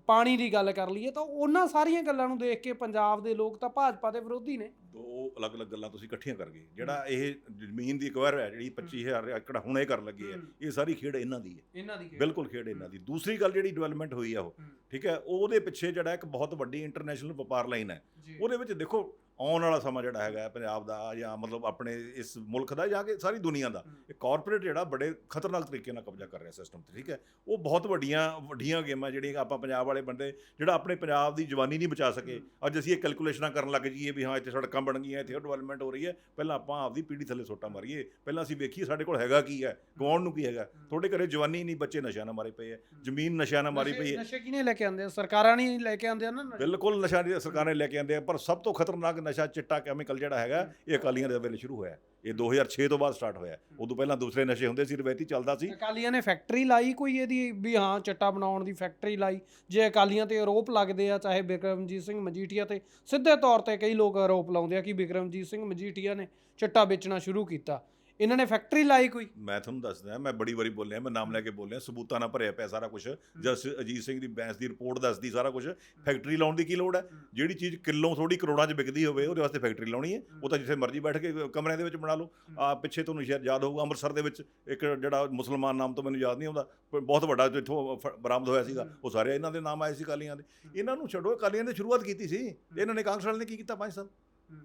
ਪਾਣੀ ਦੀ ਗੱਲ ਕਰ ਲਈਏ ਤਾਂ ਉਹਨਾਂ ਸਾਰੀਆਂ ਗੱਲਾਂ ਨੂੰ ਦੇਖ ਕੇ ਪੰਜਾਬ ਦੇ ਲੋਕ ਤਾਂ ਭਾਜਪਾ ਦੇ ਵਿਰੋਧੀ ਨੇ। ਦੋ ਅਲੱਗ-ਅਲੱਗ ਗੱਲਾਂ ਤੁਸੀਂ ਇਕੱਠੀਆਂ ਕਰ ਗਏ। ਜਿਹੜਾ ਇਹ ਜ਼ਮੀਨ ਦੀ ਅਕਵਾਇਰ ਹੈ ਜਿਹੜੀ 25000 ਏਕੜ ਹੁਣੇ ਕਰਨ ਲੱਗੇ ਆ। ਇਹ ਸਾਰੀ ਖੇਡ ਇਹਨਾਂ ਦੀ ਹੈ। ਇਹਨਾਂ ਦੀ ਬਿਲਕੁਲ ਖੇਡ ਇਹਨਾਂ ਦੀ। ਦੂਸਰੀ ਗੱਲ ਜਿਹੜੀ ਡਿਵੈਲਪਮੈਂਟ ਹੋਈ ਆ ਉਹ ਠੀਕ ਹੈ ਉਹਦੇ ਪਿੱਛੇ ਜਿਹੜਾ ਇੱਕ ਬਹੁਤ ਵੱਡੀ ਇੰਟਰਨੈਸ਼ਨਲ ਵਪਾਰ ਲਾਈਨ ਹੈ। ਉਹਦੇ ਵਿੱਚ ਦੇਖੋ ਆਉਣ ਵਾਲਾ ਸਮਾਂ ਜਿਹੜਾ ਹੈਗਾ ਹੈ ਪੰਜਾਬ ਦਾ ਜਾਂ ਮਤਲਬ ਆਪਣੇ ਇਸ ਮੁਲਕ ਦਾ ਜਾਂ ਕਿ ਸਾਰੀ ਦੁਨੀਆ ਦਾ ਇਹ ਕਾਰਪੋਰੇਟ ਜਿਹੜਾ ਬੜੇ ਖਤਰਨਾਕ ਤਰੀਕੇ ਨਾਲ ਕਬਜ਼ਾ ਕਰ ਰਿਹਾ ਸਿਸਟਮ ਤੇ ਠੀਕ ਹੈ। ਉਹ ਬਹੁਤ ਵੱਡੀਆਂ ਵੱਡੀਆਂ ਗੇਮਾਂ ਜਿਹੜੀਆਂ ਆਪਾਂ ਪੰਜਾਬ ਵਾਲੇ ਬੰਦੇ ਜਿਹੜਾ ਆਪਣੇ ਪੰਜਾਬ ਦੀ ਜਵਾਨੀ ਨਹੀਂ ਬਚਾ ਸਕੇ। ਅੱਜ ਅਸੀਂ ਇਹ ਕੈਲਕੂਲੇਸ਼ਨਾਂ ਕਰਨ ਲੱਗ ਜਾਈਏ ਵੀ ਹਾਂ ਇੱਥੇ ਸੜਕਾਂ ਬਣ ਗਈਆਂ ਇੱਥੇ ਡਿਵੈਲਪਮੈਂਟ ਹੋ ਰਹੀ ਹੈ। ਪਹਿਲਾਂ ਆਪਾਂ ਆਪਦੀ ਪੀੜ੍ਹੀ ਥੱਲੇ ਸੋਟਾ ਮਾਰੀਏ। ਪਹਿਲਾਂ ਅਸੀਂ ਵੇਖੀਏ ਸਾਡੇ ਕੋਲ ਹੈਗਾ ਕੀ ਹੈ ਗਵਾਉਣ ਨੂੰ ਕੀ ਹੈਗਾ। ਤੁਹਾਡੇ ਘਰੇ ਜਵਾਨੀ ਨਹੀਂ ਬੱਚੇ ਨਸ਼ਿਆਂ ਨਾਲ ਮਾਰੇ ਪਏ ਹੈ ਜ਼ਮੀਨ ਨਸ਼ਿਆਂ ਨਾਲ ਮਾਰੀ ਪਈ ਹੈ। ਨਸ਼ੇ ਕਿਨੇ ਲੈ ਕੇ ਆਉਂਦੇ ਆ? ਸਰਕਾਰਾਂ ਨਹੀਂ ਲੈ ਕੇ ਆਉਂਦੇ ਨਾ ਨਸ਼ੇ। ਬਿਲਕੁਲ ਨਸ਼ਾ ਦੀ ਸਰਕਾਰਾਂ ਨੇ ਲੈ ਕੇ ਆਂਦੇ ਆ ਪਰ ਸਭ ਤੋਂ ਖਤਰਨਾਕ ਨਸ਼ਾ ਚਿੱਟਾ ਕੈਮੀਕਲ ਜਿਹੜਾ ਹੈਗਾ ਇਹ ਅਕਾਲੀਆਂ ਦੇ ਵੇਲੇ ਸ਼ੁਰੂ ਹੋਇਆ ਇਹ 2006 ਤੋਂ ਬਾਅਦ ਸਟਾਰਟ ਹੋਇਆ ਉਦੋਂ ਪਹਿਲਾਂ ਦੂਸਰੇ ਨਸ਼ੇ ਹੁੰਦੇ ਸੀ, ਰਵਾਇਤੀ ਚੱਲਦਾ ਸੀ। ਅਕਾਲੀਆਂ ਨੇ ਫੈਕਟਰੀ ਲਾਈ ਕੋਈ ਇਹਦੀ, ਵੀ ਹਾਂ, ਚੱਟਾ ਬਣਾਉਣ ਦੀ ਫੈਕਟਰੀ ਲਾਈ। ਜੇ ਅਕਾਲੀਆਂ ਤੇ ਆਰੋਪ ਲੱਗਦੇ ਆ, ਚਾਹੇ ਬਿਕਰਮਜੀਤ ਸਿੰਘ ਮਜੀਠੀਆ ਤੇ, ਸਿੱਧੇ ਤੌਰ ਤੇ ਕਈ ਲੋਕ ਆਰੋਪ ਲਾਉਂਦੇ ਆ ਕਿ ਬਿਕਰਮਜੀਤ ਸਿੰਘ ਮਜੀਠੀਆ ਨੇ ਚੱਟਾ ਵੇਚਣਾ ਸ਼ੁਰੂ ਕੀਤਾ। ਇਹਨਾਂ ਨੇ ਫੈਕਟਰੀ ਲਾਈ ਕੋਈ? ਮੈਂ ਤੁਹਾਨੂੰ ਦੱਸਦਾ ਮੈਂ ਬੜੀ ਵਾਰੀ ਬੋਲਿਆ ਮੈਂ ਨਾਮ ਲੈ ਕੇ ਬੋਲਿਆ ਸਬੂਤਾਂ ਨਾਲ ਭਰਿਆ ਪਿਆ ਸਾਰਾ ਕੁਝ ਜਸ ਅਜੀਤ ਸਿੰਘ ਦੀ ਬੈਂਸ ਦੀ ਰਿਪੋਰਟ ਦੱਸਦੀ ਸਾਰਾ ਕੁਝ ਫੈਕਟਰੀ ਲਾਉਣ ਦੀ ਕੀ ਲੋੜ ਹੈ? ਜਿਹੜੀ ਚੀਜ਼ ਕਿੱਲੋਂ ਥੋੜੀ ਕਰੋੜਾਂ 'ਚ ਵਿਕਦੀ ਹੋਵੇ ਉਹਦੇ ਵਾਸਤੇ ਫੈਕਟਰੀ ਲਾਉਣੀ ਹੈ। ਉਹ ਤਾਂ ਜਿੱਥੇ ਮਰਜ਼ੀ ਬੈਠ ਕੇ ਕਮਰਿਆਂ ਦੇ ਵਿੱਚ ਬਣਾ ਲਓ। ਆ ਪਿੱਛੇ ਤੁਹਾਨੂੰ ਸ਼ਾਇਦ ਯਾਦ ਹੋਊਗਾ ਅੰਮ੍ਰਿਤਸਰ ਦੇ ਵਿੱਚ ਇੱਕ ਜਿਹੜਾ ਮੁਸਲਮਾਨ ਨਾਮ ਤੋਂ ਮੈਨੂੰ ਯਾਦ ਨਹੀਂ ਆਉਂਦਾ ਬਹੁਤ ਵੱਡਾ ਇੱਥੋਂ ਬਰਾਮਦ ਹੋਇਆ ਸੀਗਾ। ਉਹ ਸਾਰੇ ਇਹਨਾਂ ਦੇ ਨਾਮ ਆਏ ਸੀ ਕਾਲੀਆਂ ਦੇ। ਇਹਨਾਂ ਨੂੰ ਛੱਡੋ ਕਾਲੀਆਂ ਨੇ ਸ਼ੁਰੂਆਤ ਕੀਤੀ ਸੀ। ਇਹਨਾਂ ਨੇ ਕਾਂਗਰਸ ਵਾਲਿਆਂ ਨੇ ਕੀ ਕੀਤਾ 5 ਸਾਲ?